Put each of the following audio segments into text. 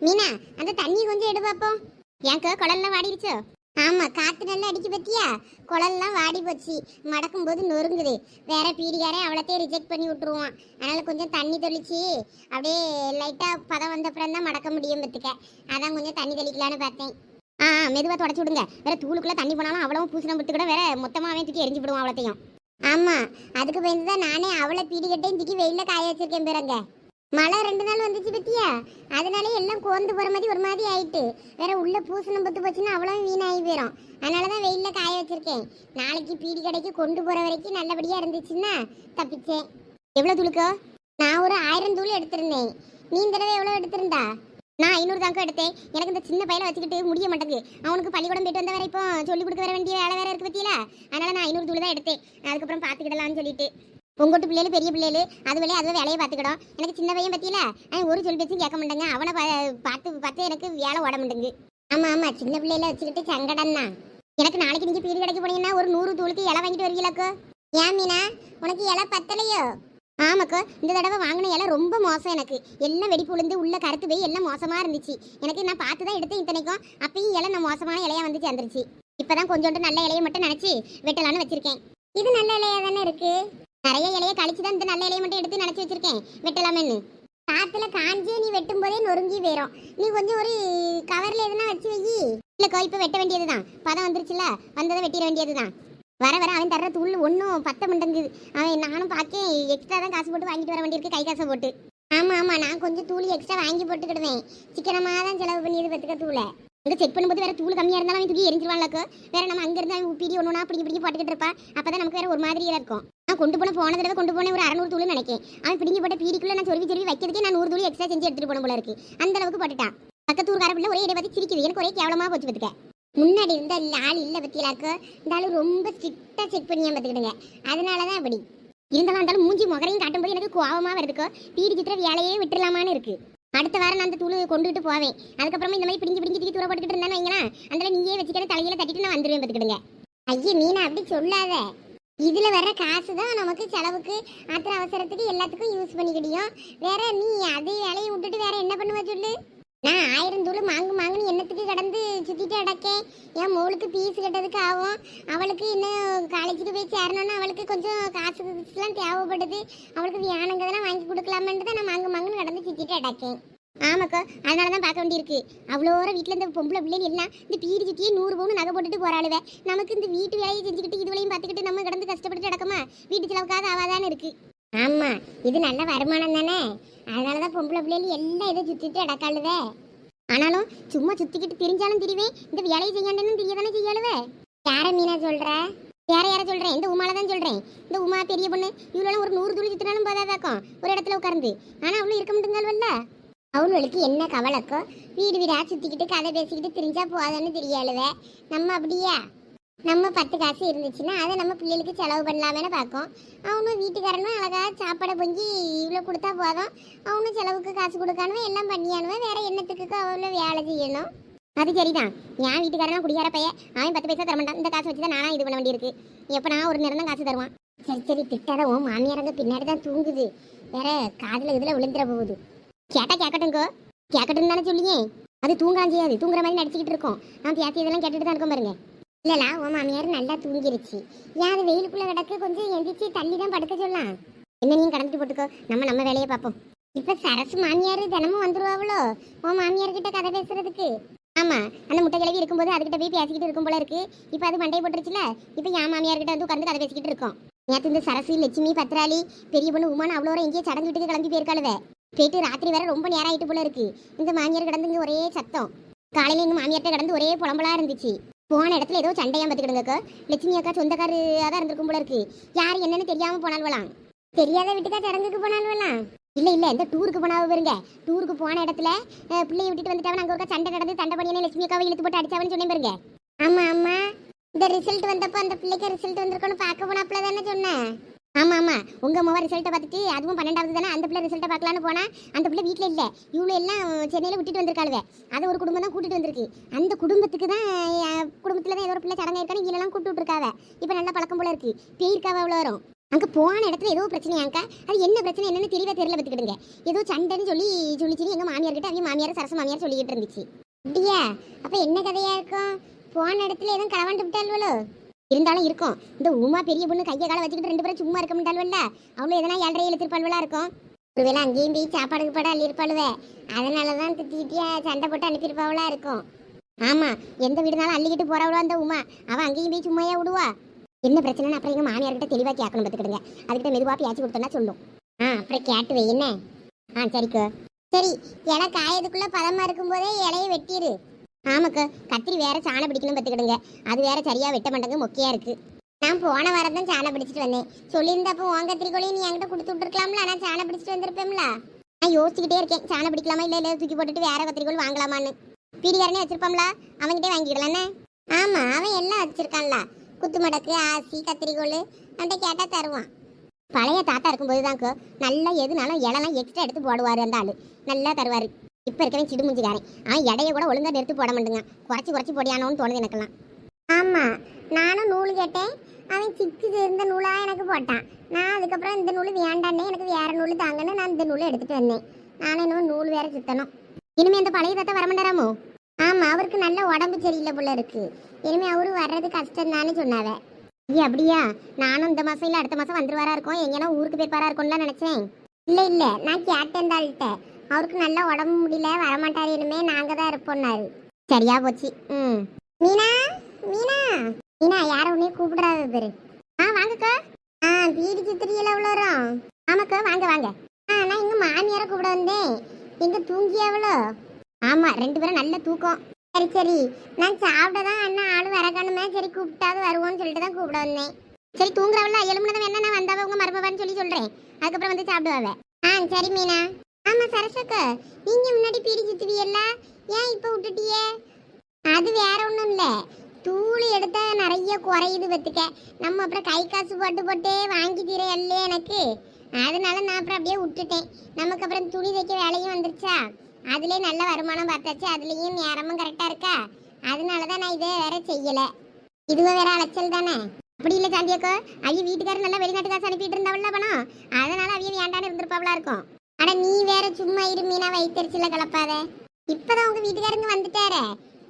மீனா அந்த தண்ணி கொஞ்சம் எடு பாப்போம். ஏங்க குழல்லாம் வாடிடுச்சோ? ஆமா காத்து நல்லா அடிக்க பத்தியா? குழல்லாம் வாடி போச்சு. மடக்கும் போது நொறுங்குது. வேற பீடிகாரே அவ்வளோத்தையும் ரிஜெக்ட் பண்ணி விட்டுருவான். அதனால கொஞ்சம் தண்ணி தெளிச்சு அப்படியே லைட்டா பதம் வந்த அப்புறம் தான் மடக்க முடியும் பத்துக்க. அதான் கொஞ்சம் தண்ணி தெளிக்கலான்னு பார்த்தேன். ஆ மெதுவாக தொடச்சி விடுங்க. வேற தூளுக்குள்ள தண்ணி போனாலும் அவ்வளவும் பூசணம் விட்டு கூட வேற மொத்தமாகவே தூக்கி எரிஞ்சு விடுவோம் அவ்வளோத்தையும் ஆமா அதுக்கு பயந்து தான் நானே அவளை பீடிக்கட்டையும் தூக்கி வெயில காய வச்சிருக்கேன் பிறங்க மழை ரெண்டு நாள் வந்துச்சு பத்தியா? அதனாலே எல்லாம் கோந்து போற மாதிரி ஒரு மாதிரி ஆயிட்டு. வேற உள்ள பூசணம் பத்து போச்சுன்னா அவ்வளவு வீணாகி போயிடும் அதனாலதான் வெயில்ல காய வச்சிருக்கேன். நாளைக்கு பீடி கடைக்கு கொண்டு போற வரைக்கும் நல்லபடியா இருந்துச்சுன்னா தப்பிச்சேன். எவ்வளவு துளுக்கோ? நான் ஒரு ஆயிரம் தூள் எடுத்திருந்தேன். நீ தடவை எவ்வளவு எடுத்திருந்தா? நான் ஐநூறு தாங்க எடுத்தேன். எனக்கு இந்த சின்ன பையில வச்சுக்கிட்டு முடிய மாட்டேங்குது. அவனுக்கு பள்ளிக்கூடம் போயிட்டு வந்த வரை இப்போ சொல்லிக் கொடுக்க வர வேண்டிய வேலை வேற இருக்கு பத்தியில அதனால நான் ஐநூறு தூள் தான் எடுத்தேன். அதுக்கப்புறம் பாத்துக்கிடலாம்னு சொல்லிட்டு. உங்கோட்டு பிள்ளைகள் பெரிய பிள்ளைகள் அது வழியே அதுவே வேலையை பார்த்துக்கிடும். எனக்கு சின்ன பையன் பற்றியில ஒரு சொல் பேச்சும் கேட்க மாட்டேங்க. அவனை பா- பார்த்து பார்த்து எனக்கு வேலை ஓட மாட்டேங்குது. ஆமா ஆமா சின்ன பிள்ளையில வச்சுக்கிட்டு சங்கடம் தான் எனக்கு நாளைக்கு நீங்கள் பீடு கிடைக்க போனீங்கன்னா ஒரு நூறு தூளுக்கு இலை வாங்கிட்டு வருவீங்களாக்கோ? ஏன் மீனா? உனக்கு இலை பத்தலையோ? ஆமாக்கா இந்த தடவை வாங்கின இலை ரொம்ப மோசம் எனக்கு. எல்லாம் வெடிப்பு விழுந்து உள்ள கருத்து போய் எல்லாம் மோசமா இருந்துச்சு. எனக்கு நான் பார்த்து தான் எடுத்தேன் இத்தனைக்கும். அப்பயும் இலை நான் மோசமான இலையா வந்து சேர்ந்துருச்சு. இப்பதான் கொஞ்சோண்டு நல்ல இலையை மட்டும் நினச்சி வெட்டலான்னு வச்சிருக்கேன். இது நல்ல இலையாக தானே இருக்கு? நிறைய இலையை கழிச்சு தான் இந்த நல்ல இலையை மட்டும் எடுத்து நினச்சி வச்சிருக்கேன் வெட்டலாமேன்னு. காத்துல காஞ்சே நீ வெட்டும் போதே நொறுங்கி போயிடும் நீ கொஞ்சம் ஒரு கவர்ல எதுனா வச்சு வை இல்லக்கோ இப்போ வெட்ட வேண்டியதுதான். பதம் வந்துருச்சுல வந்ததை வெட்டிட வேண்டியதுதான். வர வர அவன் தர்ற தூள் ஒன்றும் பத்த மண்டங்குது அவன் நானும் பார்க்கேன் எக்ஸ்ட்ரா தான் காசு போட்டு வாங்கிட்டு வர வேண்டியிருக்கு கை காசை போட்டு. ஆமாம் ஆமாம் நான் கொஞ்சம் தூள் எக்ஸ்ட்ரா வாங்கி போட்டுக்கிடுவேன். சிக்கனமாக தான் செலவு பண்ணியது பத்துக்க தூளை. அங்க செக் பண்ணும்போது வேற தூள் கம்மியாக இருந்தாலும் அவன் தூக்கி எரிஞ்சிருவான்லக்கோ. வேற நம்ம அங்கே இருந்தால் பீடி ஒன்று ஒண்ணுனா பிடிக்க பிடிக்கி போட்டுக்கிட்டு அப்போ தான் நமக்கு வேற ஒரு மாதிரியாக இருக்கும். நான் கொண்டு போன போன தடவை கொண்டு போன ஒரு அறநூறு தூள் நினைக்கேன். அவன் பிடிங்கி போட்ட பீடிக்குள்ளே நான் சொருவி சொருவி வைக்கிறதுக்கே நான் நூறு தூள் எக்ஸ்ட்ரா செஞ்சு எடுத்துகிட்டு போன போல இருக்கு. அந்த அளவுக்கு போட்டுட்டான் பக்கத்தூர்கார பிள்ளை ஒரே இடை பற்றி சிரிக்குது. எனக்கு ஒரே கேவலமா போச்சு பார்த்துக்க. முன்னாடி இருந்த ஆள் இல்லை பத்தியலாக்கு இந்த இருந்தாலும் ரொம்ப ஸ்ட்ரிக்டாக செக் பண்ணியா பார்த்துக்கிடுங்க அதனாலதான் அப்படி. இருந்தாலும் இருந்தாலும் மூஞ்சி முகரையும் காட்டும்போது எனக்கு கோவமா வருதுக்கோ. பீடி சித்திர வேலையே விட்டுலாமான்னு இருக்கு. அடுத்த வாரம் நான் அந்த தூள் கொண்டுட்டு போவேன். அதுக்கப்புறமா இந்த மாதிரி பிடிங்கி பிடிங்கி தூர போட்டுக்கிட்டு இருந்தானு வைங்களேன் அதில் நீயே வச்சுக்கிற தலையில தட்டிட்டு நான் வந்துருவேன் பார்த்துக்கிடுங்க. ஐயே மீனா அப்படி சொல்லாத. இதுல வர்ற காசு தான் நமக்கு செலவுக்கு ஆத்திர அவசரத்துக்கு எல்லாத்துக்கும் யூஸ் பண்ணிக்கிடியும். வேற நீ அதே வேலையை விட்டுட்டு வேற என்ன பண்ணுவ சொல்லு? நான் ஆயிரம் தூள் மாங்கு மாங்குன்னு என்னத்துக்கு கடந்து சுத்திட்டு அடக்கேன் என் மோளுக்கு பீஸ் கட்டதுக்கு ஆகும். அவளுக்கு இன்னும் காலேஜுக்கு போய் சேரணும்னு அவளுக்கு கொஞ்சம் காசு எல்லாம் தேவைப்படுது. அவளுக்கு வியானங்கிறதெல்லாம் வாங்கி கொடுக்கலாமன்ட்டு தான் நான் மாங்கு மாங்குன்னு கடந்து சுத்திட்டு அடக்கேன் ஆமாக்கா அதனால தான் பார்க்க வேண்டியிருக்கு. அவ்வளோ வீட்டில் இந்த பொம்பளை பிள்ளைங்க எல்லாம் இந்த பீடி சுற்றியே நூறு பவுன் நகை போட்டுட்டு போறாளுவே. நமக்கு இந்த வீட்டு வேலையை செஞ்சுக்கிட்டு இதுவரையும் பார்த்துக்கிட்டு நம்ம கடந்து கஷ்டப்பட்டு அடக்கமா வீட்டு செலவுக்காக ஆவாதானே இருக்கு. ஆமா இது நல்ல வருமானம் தானே? அதனாலதான் பொம்பளை பிள்ளைகள் எல்லாம் இதை சுத்திட்டு அடக்காளுவே ஆனாலும் சும்மா சுத்திக்கிட்டு திரிஞ்சாலும் திரிவேன் இந்த வேலையை செய்யாண்டனும் தெரியதானே செய்யாளுவே? யார மீனா சொல்ற? யார யார சொல்றேன் இந்த உமால தான் சொல்றேன். இந்த உமா பெரிய பொண்ணு இவ்வளோ ஒரு நூறு துளி சுத்தினாலும் போதாதாக்கும் ஒரு இடத்துல உட்கார்ந்து. ஆனா அவளும் இருக்க மாட்டேங்கல்வல்ல அவளுக்கு என்ன கவலைக்கோ வீடு வீடா சுத்திக்கிட்டு கதை பேசிக்கிட்டு திரிஞ்சா போதான்னு தெரியாளுவே. நம்ம அப்படியா? நம்ம பத்து காசு இருந்துச்சுன்னா அதை நம்ம பிள்ளைகளுக்கு செலவு பண்ணலாமேனு பார்க்கும். அவனும் வீட்டுக்காரனும் அழகாக சாப்பாடை பொங்கி இவ்வளோ கொடுத்தா போதும். அவனும் செலவுக்கு காசு கொடுக்கானுவன் எல்லாம் பண்ணியானுவன். வேற என்னத்துக்கு அவ்வளோ வேலை செய்யணும்? அது சரிதான். என் வீட்டுக்காரனா குடியார பையன். அவன் பத்து பைசா தரமாட்டான் இந்த காசு வச்சு தான் நானும் இது பண்ண வேண்டியிருக்கு. எப்போ நான் ஒரு நேரம் தான் காசு தருவான். சரி சரி திட்டாத. உன் மாமியாரங்க பின்னாடி தான் தூங்குது. வேற காதில் இதில் விழுந்துட போகுது. கேட்டா கேட்கட்டுங்கோ. கேட்கட்டுன்னு தானே சொல்லியே. அது தூங்கான் செய்யாது. தூங்குற மாதிரி நடிச்சுக்கிட்டு இருக்கோம். நான் பேசியதெல்லாம் கேட்டுட்டு தான் இருக்கோம் பாருங்க. இல்லலா உன் மாமியார் நல்லா தூங்கிருச்சு. ஏன் அது வெயிலுக்குள்ள கிடக்கு? கொஞ்சம் எந்திரிச்சு தள்ளி தான் படுக்க சொல்லலாம் என்ன நீ கடந்துட்டு போட்டுக்கோ. நம்ம நம்ம வேலையை பார்ப்போம். இப்ப சரசு மாமியார் தினமும் வந்துருவாவளோ உன் மாமியார் கிட்ட கதை பேசுறதுக்கு. ஆமா அந்த முட்டை கிளவி இருக்கும்போது அதுகிட்ட போய் பேசிக்கிட்டு இருக்கும் போல இருக்கு. இப்ப அது மண்டை போட்டுருச்சுல? இப்ப என் மாமியார் கிட்ட வந்து உட்காந்து கதை பேசிக்கிட்டு இருக்கோம். நேத்து இந்த சரசு லட்சுமி பத்ராளி பெரிய பொண்ணு உமான் அவ்வளோ எங்கேயே சடங்கு வீட்டுக்கு கிளம்பி போயிருக்காளுவே. போயிட்டு ராத்திரி வேற ரொம்ப நேரம் ஆயிட்டு போல இருக்கு. இந்த மாமியார் கிடந்து இங்க ஒரே சத்தம். காலையில எங்க மாமியார்கிட்ட கிடந்து ஒரே புலம்பலா இருந்துச்சு. போன இடத்துல ஏதோ சண்டையா பார்த்துக்கிடுங்கக்கா லட்சுமி அக்கா சொந்தக்காரியாக தான் இருந்திருக்கும் போல இருக்கு. யார் என்னன்னு தெரியாம போனாலும் தெரியாத வீட்டுக்கா சடங்குக்கு போனால்வலாம் இல்லை இல்ல இந்த டூருக்கு போனாவ வருங்க டூருக்கு போன இடத்துல பிள்ளையை பிள்ளைய விட்டுட்டு வந்துட்டாவன் அங்க ஒருக்கா சண்டை நடந்து சண்டை பண்ணியே லட்சுமி அக்காவை இழுத்து போட்டு அடிச்சாவன்னு சொன்னேன் பாருங்க. ஆமா ஆமா. இந்த ரிசல்ட் வந்தப்போ அந்த பிள்ளைக்கு ரிசல்ட் வந்திருக்கோன்னு பார்க்க போனாப்புல தானே சொன்னேன். ஆமா ஆமா. உங்க அம்மாவா ரிசல்ட்டை பார்த்துட்டு அதுவும் பன்னெண்டாவது தானே? அந்த பிள்ளை ரிசல்ட்டை பார்க்கலான்னு போனா அந்த பிள்ளை வீட்டில் இல்லை. இவ்வளோ எல்லாம் சென்னையில விட்டுட்டு வந்திருக்காளுவே. அதை ஒரு குடும்பம் தான் கூட்டிட்டு வந்திருக்கு. அந்த குடும்பத்துக்கு தான் குடும்பத்தில் குடும்பத்துல தான் ஏதோ ஒரு பிள்ளை சடங்கு இருக்கான்னு இதெல்லாம் கூப்பிட்டு இருக்காவ இப்போ நல்ல பழக்கம் போல இருக்கு. பேயிருக்காவ அவ்வளோ வரும். அங்க போன இடத்துல ஏதோ பிரச்சனையாக்கா அது என்ன பிரச்சனை என்னன்னு தெரியவே தெரியல பார்த்துக்கிடுங்க. ஏதோ சண்டைன்னு சொல்லி சொல்லிச்சு எங்க மாமியார்கிட்ட அவங்க மாமியார் சரச மாமியார் சொல்லிக்கிட்டு இருந்துச்சு. அப்படியா? அப்ப என்ன கதையா இருக்கும்? போன இடத்துல எதுவும் களவாண்டு விட்டாள்வளோ? இருந்தாலும் இருக்கும். இந்த உமா பெரிய பொண்ணு கையை காலை வச்சுக்கிட்டு ரெண்டு பேரும் சும்மா இருக்க முடியாதுல்ல அவளும் எதனா ஏழரை இழுத்திருப்பாள்வலா இருக்கும். ஒருவேளை அங்கேயும் போய் சாப்பாடுக்கு படம் அள்ளியிருப்பாளுவே. அதனால தான் திட்டியா சண்டை போட்டு அனுப்பியிருப்பாவளா இருக்கும். ஆமா எந்த வீடுனாலும் அள்ளிக்கிட்டு போறவளோ அந்த உமா. அவன் அங்கேயும் போய் சும்மாயா விடுவா. என்ன பிரச்சனைன்னு அப்புறம் எங்கள் மாமியார்கிட்ட தெளிவாக கேட்கணும் பார்த்துக்கிடுங்க. அதுக்கிட்ட மெதுவாக பேச்சு கொடுத்தோன்னா சொல்லும். ஆ அப்புறம் கேட்டு வை என்ன? ஆ சரிக்கா. சரி இலை காயதுக்குள்ளே பதமாக இருக்கும்போதே இலையை வெட்டிடு ஆமாக்கா கத்திரி வேற சாணம் பிடிக்கணும் பார்த்துக்கிடுங்க. அது வேற சரியா வெட்ட மாட்டேங்க மொக்கையா இருக்கு. நான் போன வாரம் தான் சாணம் பிடிச்சிட்டு வந்தேன். சொல்லியிருந்தப்போ உன் கத்திரிக்கோளையும் நீ என்கிட்ட கொடுத்து விட்டுருக்கலாம்ல நான் சாணம் பிடிச்சிட்டு வந்திருப்பேன்ல நான் யோசிச்சுக்கிட்டே இருக்கேன் சாணம் பிடிக்கலாமா இல்லை இல்லை தூக்கி போட்டுட்டு வேற கத்திரிக்கோள் வாங்கலாமான்னு. பீடிகாரனே வச்சிருப்பாம்ல அவன்கிட்டே வாங்கிக்கலாம்னே ஆமா அவன் எல்லாம் வச்சிருக்கான்ல. குத்து மடக்கு ஆசி கத்திரிக்கோள் அந்த கேட்டா தருவான். பழைய தாத்தா இருக்கும்போது தான்க்கோ நல்லா எதுனாலும் இலலாம் எக்ஸ்ட்ரா எடுத்து போடுவார் அந்த ஆள். நல்லா தருவார். இப்போ இருக்கவன் சிடுமுஞ்சிக்காரன் அவன் எடையை கூட ஒழுங்கா எடுத்து போட மாட்டேங்க குறைச்சி குறைச்சி போடியானோன்னு தோணுது எனக்கெல்லாம். ஆமாம் நானும் நூல் கேட்டேன். அவன் சிக்கு சேர்ந்த நூலாக எனக்கு போட்டான். நான் அதுக்கப்புறம் இந்த நூல் வேண்டானே எனக்கு வேற நூல் தாங்கன்னு நான் இந்த நூலை எடுத்துட்டு வந்தேன். நானும் இன்னும் நூல் வேற சுத்தணும். இனிமே அந்த பழைய தாத்தா வரமாட்டாராமோ ஆமா அவருக்கு நல்ல உடம்பு சரியில்லை போல இருக்கு. இனிமே அவரு வர்றது கஷ்டம் தானே சொன்னாவ. ஐயா அப்படியா? நானும் இந்த மாசம் இல்ல அடுத்த மாசம் வந்துருவாரா இருக்கும்? எங்கன்னா ஊருக்கு போயிருப்பாரா இருக்கும்னு நினைச்சேன். இல்ல இல்ல நான் கேட்டேன் இந்த ஆள்கிட்ட அவருக்கு நல்ல உடம்பு முடியல வரமாட்டார் இனிமே நாங்கள் தான் இருப்போம்னாரு. சரியா போச்சு. ம். மீனா? மீனா? மீனா யாரும் உன்னையும் கூப்பிடாத பேரு ஆ வாங்கக்கா. ஆ பீடி சித்திரியில வரும்? ஆமாக்கா வாங்க வாங்க. ஆ நான் இங்கே மாமியாரை கூப்பிட வந்தேன். எங்கே தூங்கி எவ்வளோ ஆமாம் ரெண்டு பேரும் நல்ல தூக்கம். சரி சரி. நான் சாப்பிட தான் அண்ணா ஆள் வரக்கணுமே. சரி கூப்பிட்டாவது வருவோம்னு சொல்லிட்டு தான் கூப்பிட வந்தேன். சரி தூங்குறவள? எலும்புனதும் என்ன நான் வந்தாவே? உங்க மருமவான்னு சொல்லி சொல்கிறேன் அதுக்கப்புறம் வந்து சாப்பிடுவாவே? ஆ சரி மீனா. ஆமா சரசக்கா. நீங்க முன்னாடி பீடி சுத்துவியல்ல? ஏன் இப்ப விட்டுட்டியே? அது வேற ஒண்ணும் இல்ல. தூள் எடுத்தா நிறைய குறையுது பத்துக்க நம்ம அப்புறம் கை காசு போட்டு போட்டே வாங்கி தீர இல்லையே எனக்கு. அதனால நான் அப்புறம் அப்படியே விட்டுட்டேன். நமக்கு அப்புறம் துணி தைக்க வேலையும் வந்துருச்சா? அதுலயே நல்ல வருமானம் பார்த்தாச்சு. அதுலயும் நேரமும் கரெக்டா இருக்கா? அதனால தான் நான் இதை வேற செய்யல. இதுவும் வேற அலைச்சல் தானே? அப்படி இல்ல சாந்தியக்கோ. அவிய வீட்டுக்காரர் நல்லா வெளிநாட்டு காசு அனுப்பிட்டு இருந்தாவல்ல பணம்? அதனால அவிய வேண்டான்னு இருந்திருப்பாவளா இருக்கும். அட நீ வேற சும்மா இரு மீனா வயிற்றுல கலப்பாத இப்பதான் உங்க வீட்டுக்காரங்க வந்துட்டாரே.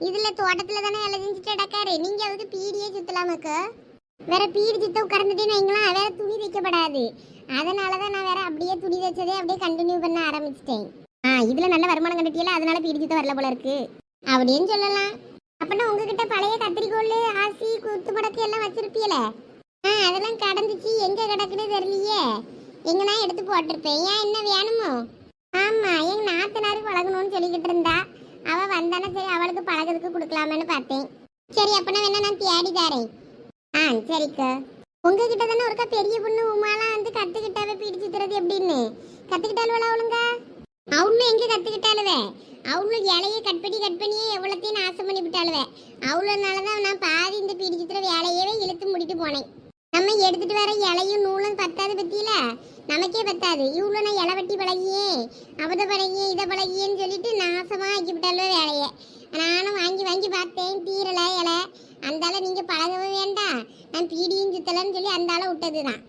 இதுல தோட்டத்துல தானே வேலை செஞ்சுட்டு அடக்காரு நீங்க அதுக்கு பீடியே சுத்தலாமாக்கு வேற பீடி சுத்த உட்கார்ந்துட்டேன்னு வைங்களேன் வேற துணி தைக்கப்படாது. அதனாலதான் நான் வேற அப்படியே துணி தைச்சதே அப்படியே கண்டினியூ பண்ண ஆரம்பிச்சிட்டேன். ஆ இதுல நல்ல வருமானம் கண்டுட்டியல அதனால பீடி சுத்த வரல போல இருக்கு. அப்படின்னு சொல்லலாம். அப்பனா உங்ககிட்ட பழைய கத்திரிக்கோள் ஆசி குத்து மடக்கு எல்லாம் வச்சிருப்பீல ஆ அதெல்லாம் கடந்துச்சு. எங்க கிடக்குன்னு தெரியலையே. எங்கன்னா எடுத்து போட்டிருப்பேன். ஏன் என்ன வேணுமோ? ஆமா எங்க நாத்தனாருக்கு பழகணும்னு சொல்லிக்கிட்டு இருந்தா. அவ வந்தானா சரி அவளுக்கு பழகிறதுக்கு கொடுக்கலாமேன்னு பார்த்தேன். சரி அப்பனா வேணா நான் தேடி தரேன். ஆ சரிக்கா. உங்ககிட்ட தானே ஒருக்கா பெரிய பொண்ணு உமாலாம் வந்து கத்துக்கிட்டாவே பீடி சுத்துறது எப்படின்னு? கத்துக்கிட்டாலும் அவளுங்க? அவளும் எங்க கத்துக்கிட்டாளுவே? அவளும் இலைய கட் பண்ணி கட் பண்ணியே எவ்வளோத்தையும் நாசம் பண்ணி விட்டாளுவே அவ்வளோனால தான் நான் பாதி இந்த பீடி தர வேலையவே இழுத்து முடிட்டு போனேன். நம்ம எடுத்துட்டு வர இலையும் நூலும் பத்தாது பத்தியில? நமக்கே பத்தாது. இவ்வளோ நான் இலை வெட்டி பழகியே. அபத பழகியே இதை பழகியேன்னு சொல்லிட்டு நாசமா ஆக்கி விட்டாளுவே வேலையை. நானும் வாங்கி வாங்கி பார்த்தேன் தீரலை இலை. அந்தால நீங்க பழகவும் வேண்டாம். நான் பீடியும் சுத்தலன்னு சொல்லி அந்தால விட்டது தான்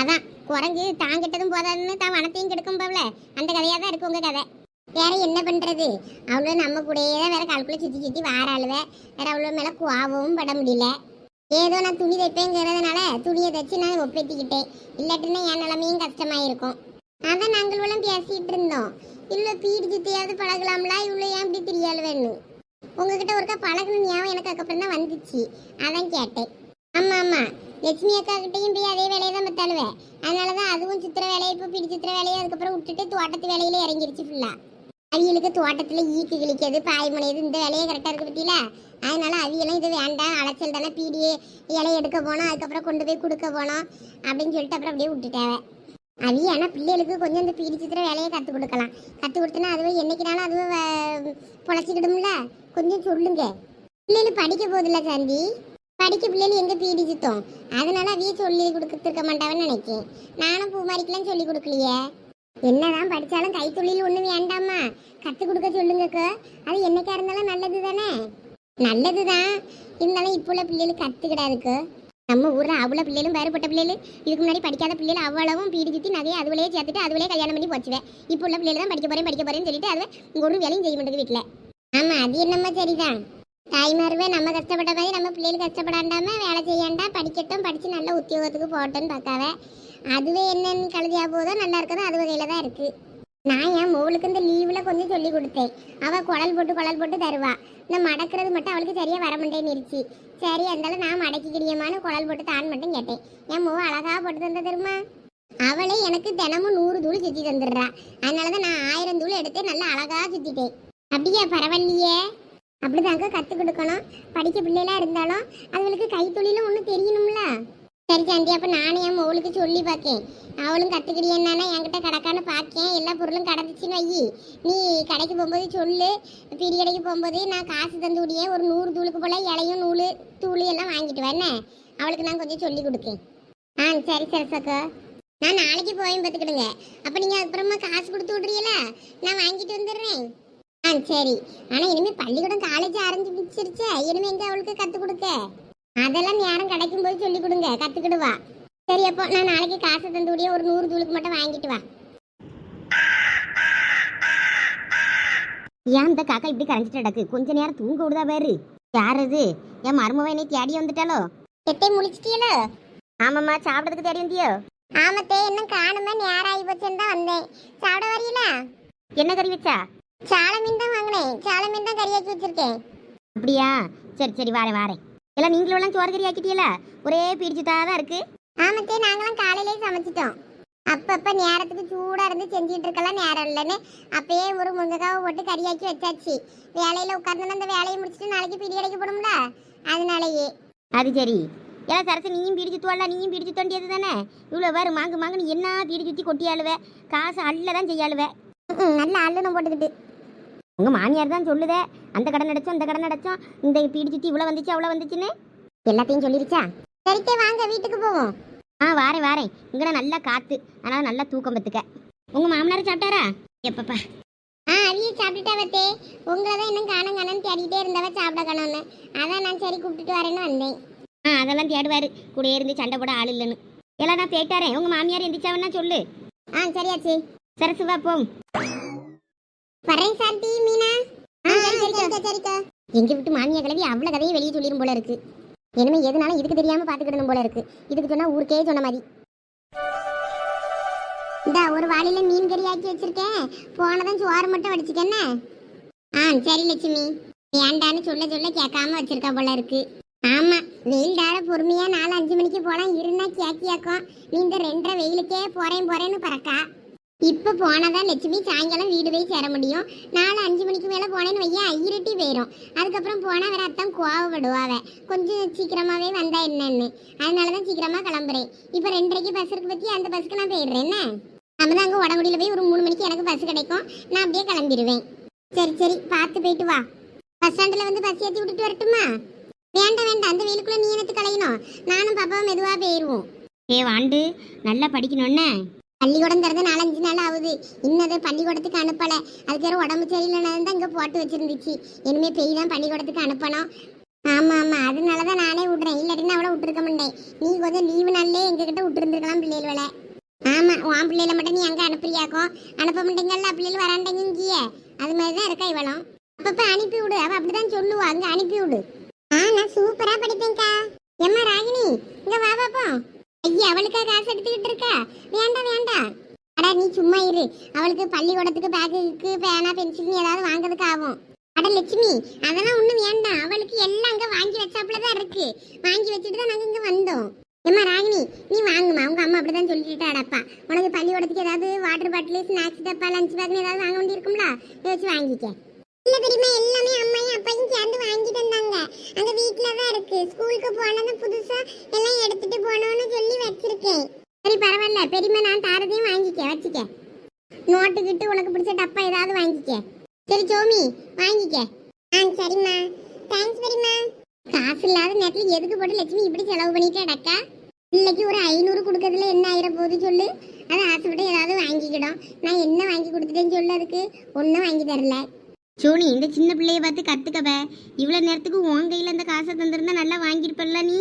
அதான் குரங்கு தாங்கிட்டதும் போதாதுன்னு தான் வனத்தையும் கெடுக்கும் போல. அந்த கதையா தான் இருக்கு உங்க கதை. வேற என்ன பண்றது? அவ்வளோ நம்ம கூடயே தான் வேற கால்குள்ள சுத்தி சுத்தி வாராளுவ. வேற அவ்வளோ மேல குவாவும் பட முடியல. ஏதோ நான் துணி தைப்பேங்கிறதுனால துணியை தைச்சு நான் ஒப்பேத்திக்கிட்டேன். இல்லாட்டினா என் நிலமையும் கஷ்டமாயிருக்கும். அதான் நாங்களும் பேசிகிட்டு இருந்தோம். இவ்வளோ பீடி சுத்தியாவது பழகலாம்ல? இவ்வளோ ஏன் இப்படி தெரியாள் வேணும்? உங்ககிட்ட ஒருக்கா பழகணும் ஞாபகம் எனக்கு அதுக்கப்புறம் தான் வந்துச்சு. அதான் கேட்டேன். ஆமாம் ஆமாம் லட்சுமி அக்கா கிட்டையும் போய் அதே வேலையை தான் பத்தாளுவேன் அதனாலதான் அதுவும் சித்திர வேலையை இப்போ பிடி சித்திர வேலையை அதுக்கப்புறம் விட்டுட்டு தோட்டத்து வேலையில இறங்கிருச்சு ஃபுல்லாக அவியலுக்கு தோட்டத்தில் ஈக்கு கிழிக்கிறது பாய் முனையுது இந்த வேலையே கரெக்டாக இருக்குது பற்றியில அதனால அவியெல்லாம் இது வேண்டாம். அலைச்சல் தானே பீடியே இலையை எடுக்க போனோம். அதுக்கப்புறம் கொண்டு போய் கொடுக்க போனோம். அப்படின்னு சொல்லிட்டு அப்புறம் அப்படியே விட்டுட்டேன் அவிய ஆனால் பிள்ளைகளுக்கு கொஞ்சம் இந்த பீடி சித்திர வேலையை கற்றுக் கொடுக்கலாம். கற்றுக் கொடுத்தனா அதுவே என்னைக்குனாலும் அதுவே வ- பொழைச்சிக்கிடும்ல? கொஞ்சம் சொல்லுங்க. பிள்ளைகள் படிக்க போதில்ல சாந்தி? படிக்க பிள்ளைகள் எங்கே பீடி சுத்தம்? அதனால அவிய சொல்லி கொடுத்துருக்க மாட்டாவன்னு நினைக்கேன். நானும் பூமாரிக்கெல்லாம் சொல்லி கொடுக்கலையே. என்னதான் படிச்சாலும் கைத்தொழில் ஒண்ணு வேண்டாமா கத்து கொடுக்க சொல்லுங்கக்கா அது என்னைக்கா இருந்தாலும் நல்லது தானே நல்லதுதான். இருந்தாலும் இப்போ உள்ள பிள்ளைகளுக்கு கத்துக்கிடாதுக்கு நம்ம ஊர்ல அவ்வளோ பிள்ளைகளும் வேறுபட்ட பிள்ளைகள். இதுக்கு முன்னாடி படிக்காத பிள்ளைகள் அவ்வளவும் பீடி சுத்தி நகையை அதுவளே சேர்த்துட்டு அதுவளே கல்யாணம் பண்ணி போச்சுவேன் இப்போ உள்ள பிள்ளைகள் தான் படிக்க போறேன் படிக்க போறேன்னு சொல்லிட்டு அது ஒரு வேலையும் செய்ய மாட்டேங்குது வீட்டில். ஆமா அது என்னம்மா சரிதான். தாய்மார்வே நம்ம கஷ்டப்பட்ட மாதிரி நம்ம பிள்ளைகள் கஷ்டப்படாண்டாம வேலை செய்யாண்டா படிக்கட்டும் படிச்சு நல்ல உத்தியோகத்துக்கு போகட்டும்னு பார்க்காவே. அதுவே என்னன்னு கழுதியா போதோ நல்லா இருக்கதோ அது வகையில தான் இருக்கு. நான் என் மோளுக்கு இந்த லீவில் கொஞ்சம் சொல்லி கொடுத்தேன். அவள் குழல் போட்டு குழல் போட்டு தருவா. இந்த மடக்கிறது மட்டும் அவளுக்கு சரியா வர மாட்டேன்னுருச்சு. சரி இருந்தாலும் நான் மடக்கிக்கிடியமான குழல் போட்டு தான் மட்டும் கேட்டேன். என் மோ அழகா போட்டு தந்த தெரியுமா? அவளே எனக்கு தினமும் நூறு தூள் சுத்தி தந்துடுறா. அதனால தான் நான் ஆயிரம் தூள் எடுத்து நல்லா அழகா சுத்திட்டேன். அப்படியா பரவாயில்லையே? அப்படிதாங்க கற்றுக் கொடுக்கணும். படிக்க பிள்ளைலாம் இருந்தாலும் அதுகளுக்கு கைத்தொழிலும் ஒன்றும் தெரியணும்ல? சரி சாந்தி அப்போ நானும் என் மோளுக்கு சொல்லி பார்க்கேன் அவளும் கற்றுக்கிடியன்னா என்கிட்ட கிடக்கான்னு பார்க்கேன் எல்லா பொருளும் கிடந்துச்சுன்னு வை நீ கடைக்கு போகும்போது சொல்லு. பிரி கடைக்கு போகும்போது நான் காசு தந்து விடியே ஒரு நூறு தூளுக்கு போல் இலையும் நூல் தூள் எல்லாம் வாங்கிட்டு வரேன் அவளுக்கு நான் கொஞ்சம் சொல்லி கொடுக்கேன். ஆ சரி சரி சக்கா நான் நாளைக்கு போய் பார்த்துக்கிடுங்க அப்போ நீங்கள் அப்புறமா காசு கொடுத்து விட்றீங்களா நான் வாங்கிட்டு வந்துடுறேன். ஆ சரி. ஆனால் இனிமேல் பள்ளிக்கூடம் காலேஜ் ஆரம்பிச்சிருச்சே. இனிமேல் எங்கே அவளுக்கு கற்றுக் கொடுக்க? அதெல்லாம் நேரம் கிடைக்கும் போது சொல்லி கொடுங்க கற்றுக்கிடுவா சரி அப்போ நான் நாளைக்கு காசு தந்து விடிய ஒரு நூறு தூளுக்கு மட்டும் வாங்கிட்டு வா. ஏன் இந்த காக்கா இப்படி கரைஞ்சிட்டு கிடக்கு? கொஞ்ச நேரம் தூங்க விடுதா பாரு. யார் அது? என் மருமவ என்னை தேடி வந்துட்டாலோ எட்டை முழிச்சிட்டீங்களோ ஆமாம்மா சாப்பிட்றதுக்கு தேடி வந்தியோ? ஆமத்தே இன்னும் காணுமே நேரம் ஆகி போச்சுன்னு தான் வந்தேன். சாப்பிட வரீங்களா என்ன கறி வச்சா? சால மீன் தான் வாங்கினேன். சால மீன் தான் கறியாக்கி வச்சிருக்கேன். அப்படியா? சரி சரி வாரேன் வாரேன். எல்லாம் நீங்களும் சோறு கறி ஆக்கிட்டீங்களா ஒரே பிடிச்சுதா தான் இருக்கு. ஆமத்தே நாங்களாம் காலையிலே சமைச்சிட்டோம். அப்பப்ப நேரத்துக்கு சூடா இருந்து செஞ்சுட்டு இருக்கலாம் நேரம் இல்லைன்னு அப்பயே ஒரு முருங்கைக்காவை போட்டு கறியாக்கி வச்சாச்சு. வேலையில உட்கார்ந்து அந்த வேலையை முடிச்சுட்டு நாளைக்கு பிடி கடைக்கு போடும்ல அதனாலயே. அது சரி. எல்லாம் சரசு நீயும் பீடி சுத்துவாள்ல நீயும் பீடி சுத்த வேண்டியது தானே? இவ்வளோ பாரு மாங்கு மாங்குன்னு என்ன பீடி சுற்றி கொட்டி ஆளுவே காசு அள்ள தான் செய்யாளுவே நல்ல அள்ளுனம் போட்டுக்கிட்டு. உங்கள் மாமியார் தான் சொல்லுதே. அந்த கடன் அடைச்சோம் இந்த கடன் அடைச்சோம். இந்த பீடி சுற்றி இவ்வளோ வந்துச்சு அவ்வளோ வந்துச்சுன்னு? எல்லாத்தையும் சொல்லிருச்சா? சரிக்கே வாங்க வீட்டுக்கு போவோம். ஆ வாரேன் வாரேன். இங்கே நல்லா காற்று அதனால் நல்லா தூக்கம் பத்துக்க. உங்கள் மாமனார் சாப்பிட்டாரா? எப்பப்பா. ஆ அவிய சாப்பிட்டுட்டா வத்தே உங்களை தான் இன்னும் காணும் காணும்னு தேடிட்டே இருந்தவ சாப்பிட காணும்னு. அதான் நான் சரி கூப்பிட்டுட்டு வரேன்னு வந்தேன். ஆ அதெல்லாம் தேடுவார். கூடயே இருந்து சண்டை போட ஆள் இல்லைன்னு. எல்லாம் நான் போயிட்டாரேன் உங்கள் மாமியார் எந்திரிச்சாவன்னா சொல்லு. ஆ சரியாச்சு சரசு வா போம். வரேன் சாந்தி மீனா. எங்க விட்டு மாமியா கிளவி அவ்வளவு கதையை வெளியே சொல்லிடும் போல இருக்கு. இனிமே எதுனாலும் இதுக்கு தெரியாம பாத்துக்கிடணும் போல இருக்கு. இதுக்கு சொன்னா ஊருக்கே சொன்ன மாதிரி. இந்தா ஒரு வாளியில மீன் கறி ஆக்கி வச்சிருக்கேன். போனதும் சோறு மட்டும் வடிச்சுக்கஎன்ன ஆ சரி லட்சுமி. ஏண்டான்னு சொல்ல சொல்ல கேட்காம வச்சிருக்கா போல இருக்கு. ஆமா வெயில் தார பொறுமையா நாலு அஞ்சு மணிக்கு போலாம். இருந்தா கேக்கியாக்கும் நீ இந்த ரெண்டரை வெயிலுக்கே போறேன் போறேன்னு பறக்கா. இப்போ போனாதான் லட்சுமி? சாயங்காலம் வீடு போய் சேர முடியும். நாலு அஞ்சு மணிக்கு மேலே போனேன்னு வையன் இருட்டி போயிடும் அதுக்கப்புறம் போனால் வேற அத்தான் கோவப்படுவாவே. கொஞ்சம் சீக்கிரமாகவே வந்தா என்னன்னு. அதனாலதான் சீக்கிரமாக கிளம்புறேன். இப்போ ரெண்டரைக்கு பஸ் இருக்கு பற்றி அந்த பஸ்ஸுக்கு நான் போயிடுறேன் என்ன? நம்ம தான் அங்கே உடம்புடியில் போய் ஒரு மூணு மணிக்கு எனக்கு பஸ் கிடைக்கும். நான் அப்படியே கிளம்பிடுவேன். சரி சரி பார்த்து போயிட்டு வா. பஸ் ஸ்டாண்டில் வந்து பஸ் ஏற்றி விட்டுட்டு வரட்டுமா? வேண்டாம் வேண்டாம். அந்த வெயிலுக்குள்ளே நீ எனக்கு கலையணும் நானும் பாப்பாவும் மெதுவாக போயிடுவோம் ஏ வாண்டு. நல்லா படிக்கணும்னே பள்ளிக்கூடம் திறந்து நாலஞ்சு நாள் ஆகுது. இன்னது பள்ளிக்கூடத்துக்கு அனுப்பல. அதுக்கு உடம்பு சரியில்லைன்னு தான் இங்கே போட்டு வச்சிருந்துச்சு. இனிமே பெய் தான் பள்ளிக்கூடத்துக்கு அனுப்பணும். ஆமா ஆமா. அதனால தான் நானே விட்றேன். இல்லாட்டினா அவளை விட்டுருக்க மாட்டேன். நீ கொஞ்சம் லீவு நாள்லேயே எங்ககிட்ட விட்டுருந்துருக்கலாம் பிள்ளைகளை ஆமா உன் பிள்ளைகளை மட்டும் நீ அங்க அனுப்புறியாக்கும் அனுப்ப மாட்டேங்கல்ல? பிள்ளைகள் வராண்டீங்க இங்கேயே. அது மாதிரி தான் இருக்கா இவளும். அப்பப்போ அனுப்பி விடு. அவள் அப்படி தான் சொல்லுவா. அங்கே அனுப்பி விடு. ஆ நான் சூப்பராக படிப்பேன்க்கா. எம்மா ராகினி இங்கே வா பாப்போம் ஐயா அவளுக்கா காசு எடுத்துக்கிட்டு இருக்கா? வேண்டாம் வேண்டாம் அடா நீ சும்மா இரு. அவளுக்கு பள்ளிக்கூடத்துக்கு பேக்குக்கு பேனா பென்சில் ஏதாவது வாங்குறதுக்கு ஆகும். அட லட்சுமி அதெல்லாம் ஒண்ணும் வேண்டாம். அவளுக்கு எல்லாம் அங்க வாங்கி வச்சாப்புல தான் இருக்கு. வாங்கி வச்சுட்டு தான் நாங்க இங்க வந்தோம். ஏம்மா ராகினி நீ வாங்குமா உங்க அம்மா அப்படிதான் சொல்லிட்டாடாப்பா உனக்கு பள்ளிக்கூடத்துக்கு ஏதாவது வாட்டர் பாட்டில் ஸ்நாக்ஸ் டப்பா லஞ்ச் பேக்னு ஏதாவது வாங்க வேண்டியிருக்கும்ல? இதை வச்சு வாங்கிக்க. இல்ல தெரியுமா எல்லாமே அம்மையும் அப்பையும் சேர்ந்து வாங்கி தந்தாங்க அங்க வீட்ல தான் இருக்கு. ஸ்கூலுக்கு போனதும் புதுசா எல்லாம் எடுத்துட்டு போனோம்னு சொல்லி வச்சிருக்கேன். சரி பரவாயில்ல. பெரியம்மா நான் தாரதையும் வாங்கிக்க வச்சுக்க. நோட்டு கிட்டு உனக்கு பிடிச்ச டப்பா ஏதாவது வாங்கிக்க. சரி சோமி வாங்கிக்க. ஆ சரிம்மா. தேங்க்ஸ் பெரியம்மா. காசு இல்லாத நேரத்துல எதுக்கு போட்டு லட்சுமி இப்படி செலவு பண்ணிட்டே அடக்கா இன்னைக்கு ஒரு ஐநூறு கொடுக்கறதுல என்ன ஆயிர போகுது சொல்லு. அதை ஆசைப்பட்டு ஏதாவது வாங்கிக்கிடும். நான் என்ன வாங்கி கொடுத்துட்டேன்னு சொல்லு அதுக்கு. ஒன்றும் வாங்கி தரல. சோனி இந்த சின்ன பிள்ளைய பார்த்து கத்துக்கவ. இவ்வளவு நேரத்துக்கு உன் கையில அந்த காசை தந்திருந்தா நல்லா வாங்கியிருப்பல்ல நீ?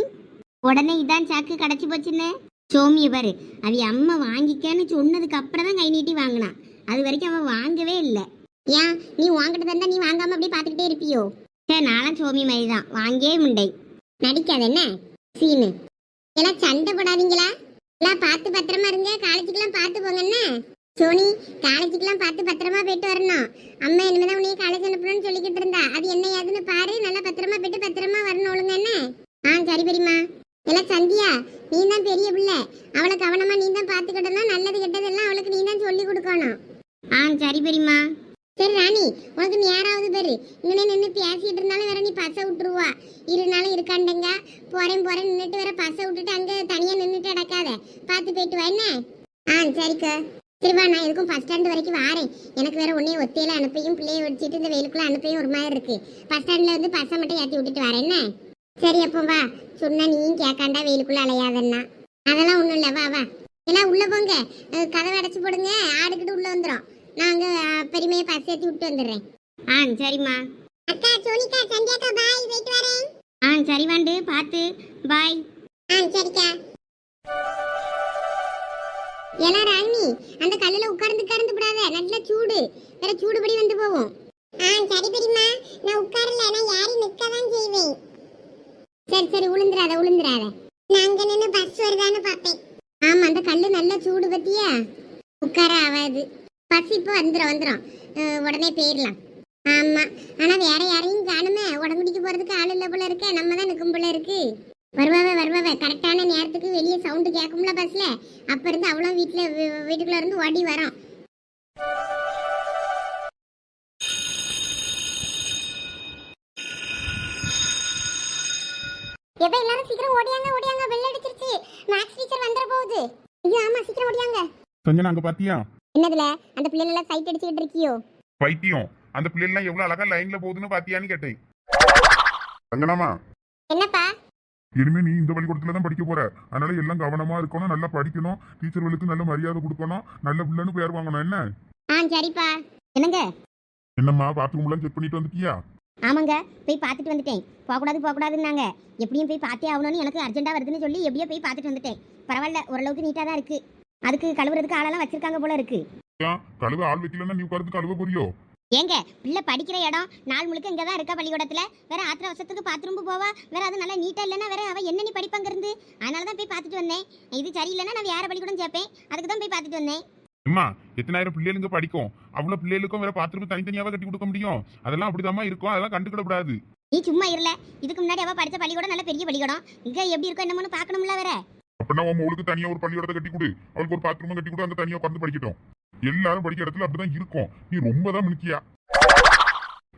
உடனே இதான் சாக்கு கடைச்சி போச்சுன்னு. சோமிய பாரு அவ அம்மா வாங்கிக்கன்னு சொன்னதுக்கு அப்புறம் தான் கை நீட்டி வாங்கினான். அது வரைக்கும் அவன் வாங்கவே இல்லை. ஏன்? நீ வாங்கிட்டு தந்தா நீ வாங்காம அப்படியே பார்த்துக்கிட்டே இருப்பியோ? சே நானும் சோமி மாதிரி தான். வாங்கியே முண்டை. நடிக்காத என்ன? சீனு. எல்லாம் சண்டை போடாதீங்களா? எல்லாம் பார்த்து பத்திரமா இருங்க. காலேஜுக்கெல்லாம் பார்த்து போங்க என்ன? சோனி காலேஜுக்கெல்லாம் பார்த்து பத்திரமா போயிட்டு வரணும். அம்மா இனிமேதான் உன்னைய காலேஜ் அனுப்பணும்னு சொல்லிக்கிட்டு இருந்தா. அது என்ன ஏதுன்னு பாரு நல்லா பத்திரமா போயிட்டு பத்திரமா வரணும் ஒழுங்க என்ன? ஆ சரி பெரியம்மா. எல்லாம் சந்தியா நீ தான் பெரிய பிள்ளை. அவளை கவனமா நீ தான் பார்த்துக்கிட்டனா நல்லது கெட்டதெல்லாம் அவளுக்கு நீ தான் சொல்லி கொடுக்கணும். ஆ சரி பெரியம்மா. சரி ராணி உனக்கு நேராவது பேரு? இங்கே நின்று பேசிட்டு இருந்தாலும் வேற நீ பசை விட்டுருவா. இரு நாளும் இருக்காண்டங்க. போறேன் போறேன் நின்றுட்டு வேற பசை விட்டுட்டு அங்கே தனியா நின்றுட்டு அடக்காத பார்த்து போயிட்டு வா என்ன? ஆ சரிக்கா. சரி வா நான் எதுக்கும் பஸ் ஸ்டாண்ட் வரைக்கும் வாரேன். எனக்கு வேற உன்னையும் ஒத்தையில அனுப்பையும் பிள்ளைய வச்சுட்டு இந்த வெயிலுக்குள்ள அனுப்பையும் ஒரு மாதிரி இருக்கு. பஸ் ஸ்டாண்ட்ல வந்து பஸ்ஸை மட்டும் ஏற்றி விட்டுட்டு வரேன் என்ன? சரி அப்போ வா. சொன்னா நீயும் கேட்காண்டா வெயிலுக்குள்ள அலையாதன்னா. அதெல்லாம் ஒன்றும் இல்லை வா வா. எல்லாம் உள்ள போங்க. கதவை அடைச்சு போடுங்க. ஆடுக்கிட்டு உள்ள வந்துடும் நாங்க பெருமையை பஸ் ஏற்றி விட்டு வந்துடுறேன். ஆ சரிம்மா. அக்கா சோனிகா சந்தியாக்கா பாய் போயிட்டு வரேன். ஆ சரி வாண்டு. பார்த்து பாய் ஆ சரிக்கா. ஏன்னா ராகினி அந்த கல்லுல உட்கார்ந்து உட்கார்ந்து விடாத நல்ல சூடு. வேற சூடுபடி வந்து போகும் ஆ சரி பெரியம்மா. நான் உட்காரல நான் யாரி நிக்க தான் செய்வேன். சரி சரி உளுந்துராத நான் அங்க நின்னு பஸ் வருதான்னு பார்த்தேன் ஆமா அந்த கல்லு நல்ல சூடு பத்தியா? உட்கார ஆகாது பஸ் இப்போ வந்துடும் வந்துடும் உடனே போயிடலாம். ஆமா. ஆனா வேற யாரையும் காணுமே. உடம்புடிக்கு போறதுக்கு ஆள் இல்ல போல இருக்க. நம்ம தான் நிற்கும் போல இருக்கு. வருவாவ வருவாவ. கரெக்டான நேரத்துக்கு வெளியே சவுண்டு கேட்கும்ல பஸ்ல அப்ப இருந்து அவளும் வீட்டுல வீட்டுக்குள்ள இருந்து ஓடி வரோம் எப்ப எல்லாரும் சீக்கிரம் ஓடியாங்க ஓடியாங்க. வெள்ள அடிச்சிருச்சு. மேக்ஸ் டீச்சர் வந்துட போகுது. ஐயோ ஆமா சீக்கிரம் ஓடியாங்க. சஞ்சனா அங்க பாத்தியா? என்னதுல? அந்த பிள்ளைங்க எல்லாம் சைட் அடிச்சுக்கிட்டு இருக்கியோ? பைத்தியம். அந்த பிள்ளைலாம் எவ்வளவு அழகா லைன்ல போகுதுன்னு பாத்தியான்னு கேட்டேன். சஞ்சனாமா என்னப்பா? இனிமே நீ இந்த பள்ளிக்கூடத்துல தான் படிக்க போற. அதனால எல்லாம் கவனமா இருக்கணும் நல்லா படிக்கணும். டீச்சர்களுக்கு நல்ல மரியாதை கொடுக்கணும். நல்ல பிள்ளைன்னு பேர் வாங்கணும். என்ன? ஆ சரிப்பா. என்னங்க? என்னம்மா பாத்ரூம் எல்லாம் செக் பண்ணிட்டு வந்துட்டியா? ஆமாங்க. போய் பார்த்துட்டு வந்துட்டேன். போகக்கூடாது போகக்கூடாதுன்னாங்க. எப்படியும் போய் பார்த்தே ஆகணும்னு எனக்கு அர்ஜென்ட்டாக வருதுன்னு சொல்லி எப்படியோ போய் பார்த்துட்டு வந்துட்டேன். பரவாயில்ல ஓரளவுக்கு நீட்டாக தான் இருக்கு. அதுக்கு கழுவுறதுக்கு ஆளெல்லாம் வச்சிருக்காங்க போல இருக்கு. கழுவ ஆள் வைக்கலன்னா நீ உட்கார்ந்து கழுவ புரியோ ஏங்க பிள்ளை படிக்கிற இடம் நாள் முழுக்க இங்கே தான் இருக்கா பள்ளிக்கூடத்தில்? வேற ஆத்திர அவசரத்துக்கு பாத்ரூம்பு போவா? வேற அது நல்லா நீட்டாக இல்லைன்னா வேற அவள் என்ன நீ படிப்பாங்க இருந்து? அதனால தான் போய் பார்த்துட்டு வந்தேன். இது சரியில்லைன்னா நான் வேற பள்ளிக்கூடம் சேர்ப்பேன். அதுக்கு தான் போய் பார்த்துட்டு வந்தேன். அம்மா எத்தனாயிரம் பிள்ளைகளுங்க படிக்கும்? அவ்வளவு பிள்ளைகளுக்கும் வேற பாத்ரூம் தனித்தனியாவே கட்டி கொடுக்க முடியும். அதெல்லாம் அப்படிதாம்மா இருக்கும். அதெல்லாம் கண்டுக்கிட கூடாது. நீ சும்மா இருல இதுக்கு முன்னாடி அவள் படித்த பள்ளிக்கூடம் நல்ல பெரிய பள்ளிக்கூடம். இங்கே எப்படி இருக்கோ என்னமோன்னு பார்க்கணும்ல வேற. அப்படின்னா உன் மகளுக்கு தனியா ஒரு பள்ளிக்கூடத்தை கட்டி கொடு. அவளுக்கு ஒரு பாத்ரூம் கட்டி கொடு. அங்க தனியா உட்கார்ந்து படிக்கட்டும். எல்லாரும் படிக்கிற இடத்துல அப்படிதான் இருக்கும். நீ ரொம்ப தான் மினுக்கியா.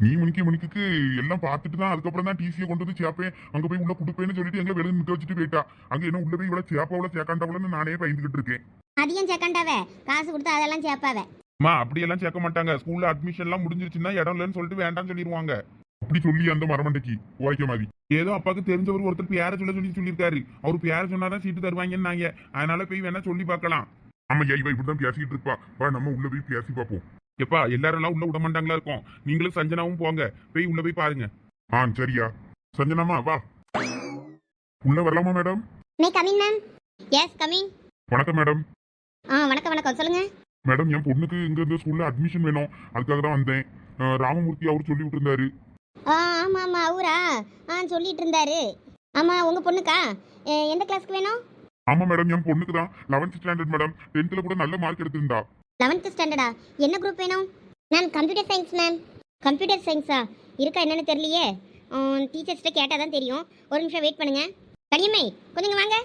நீ மினிக்க மினிக்கு எல்லாம் பார்த்துட்டு தான் அதுக்கப்புறம் தான் டிசியை கொண்டு வந்து சேர்ப்பேன் அங்க போய் உள்ள கொடுப்பேன்னு சொல்லிட்டு எங்க வெளியே நிக்க வச்சுட்டு போயிட்டா. அங்க என்ன உள்ள போய் இவ்வளவு சேப்பா இவ்வளவு சேர்க்காண்டவளன்னு நானே பயந்துகிட்டு இருக்கேன். அதையும் சேர்க்காண்டாவ காசு கொடுத்து அதெல்லாம் சேர்ப்பாவ அம்மா அப்படியெல்லாம் சேர்க்க மாட்டாங்க. ஸ்கூல்ல அட்மிஷன் எல்லாம் முடிஞ்சிருச்சுன்னா இடம் இல்லைன்னு சொல்லிட்டு வேண்டாம்னு சொல்லிடுவாங்க அப்படி சொல்லி அந்த மரமண்டைக்கு ஓய்க்க மாதிரி. ஏதோ அப்பாவுக்கு தெரிஞ்சவர் ஒருத்தர் பேர சொல்ல சொல்லி சொல்லியிருக்காரு. அவர் பேர சொன்னாதான் சீட்டு தருவாங்கன்னாங்க. அதனால போய் வேணா சொல்லி பார்க்கலாம். ஆமா இவ இப்படிதான் பேசிட்டு இருப்பா. வா நம்ம உள்ள போய் பேசி பார்ப்போம். எப்பா எல்லாரும் எல்லாம் உள்ள விட மாட்டாங்களா இருக்கும்? நீங்களும் சஞ்சனாவும் போங்க. போய் உள்ள போய் பாருங்க. ஆ சரியா. சஞ்சனாமா வா. உள்ள வரலாமா madam? May come in ma'am. Yes coming வணக்கம் மேடம். ஆ வணக்கம் வணக்கம். சொல்லுங்க. மேடம் என் பொண்ணுக்கு இங்க இந்த ஸ்கூல்ல அட்மிஷன் வேணும். அதுக்காக தான் வந்தேன். ராமமூர்த்தி அவர் சொல்லி விட்டுருந்தாரு. ஆ ஆமாம் ஆமாம் அவரா ஆ சொல்லிட்டு இருந்தாரு ஆமாம் உங்கள் பொண்ணுக்கா எந்த கிளாஸ்க்கு வேணும்? ஆமா மேடம் என் பொண்ணுக்கு தான். லெவன்த் ஸ்டாண்டர்ட் மேடம் டென்த்ல கூட நல்ல மார்க் எடுத்திருந்தா. லெவன்த்து ஸ்டாண்டர்டா என்ன குரூப் வேணும்? Ma'am computer science ma'am computer சயின்ஸா இருக்கா என்னன்னு தெரியலையே. டீச்சர்ஸ்கிட்ட கேட்டால் தான் தெரியும். ஒரு நிமிஷம் வெயிட் பண்ணுங்க. கனியம்மை கொஞ்சம் வாங்க.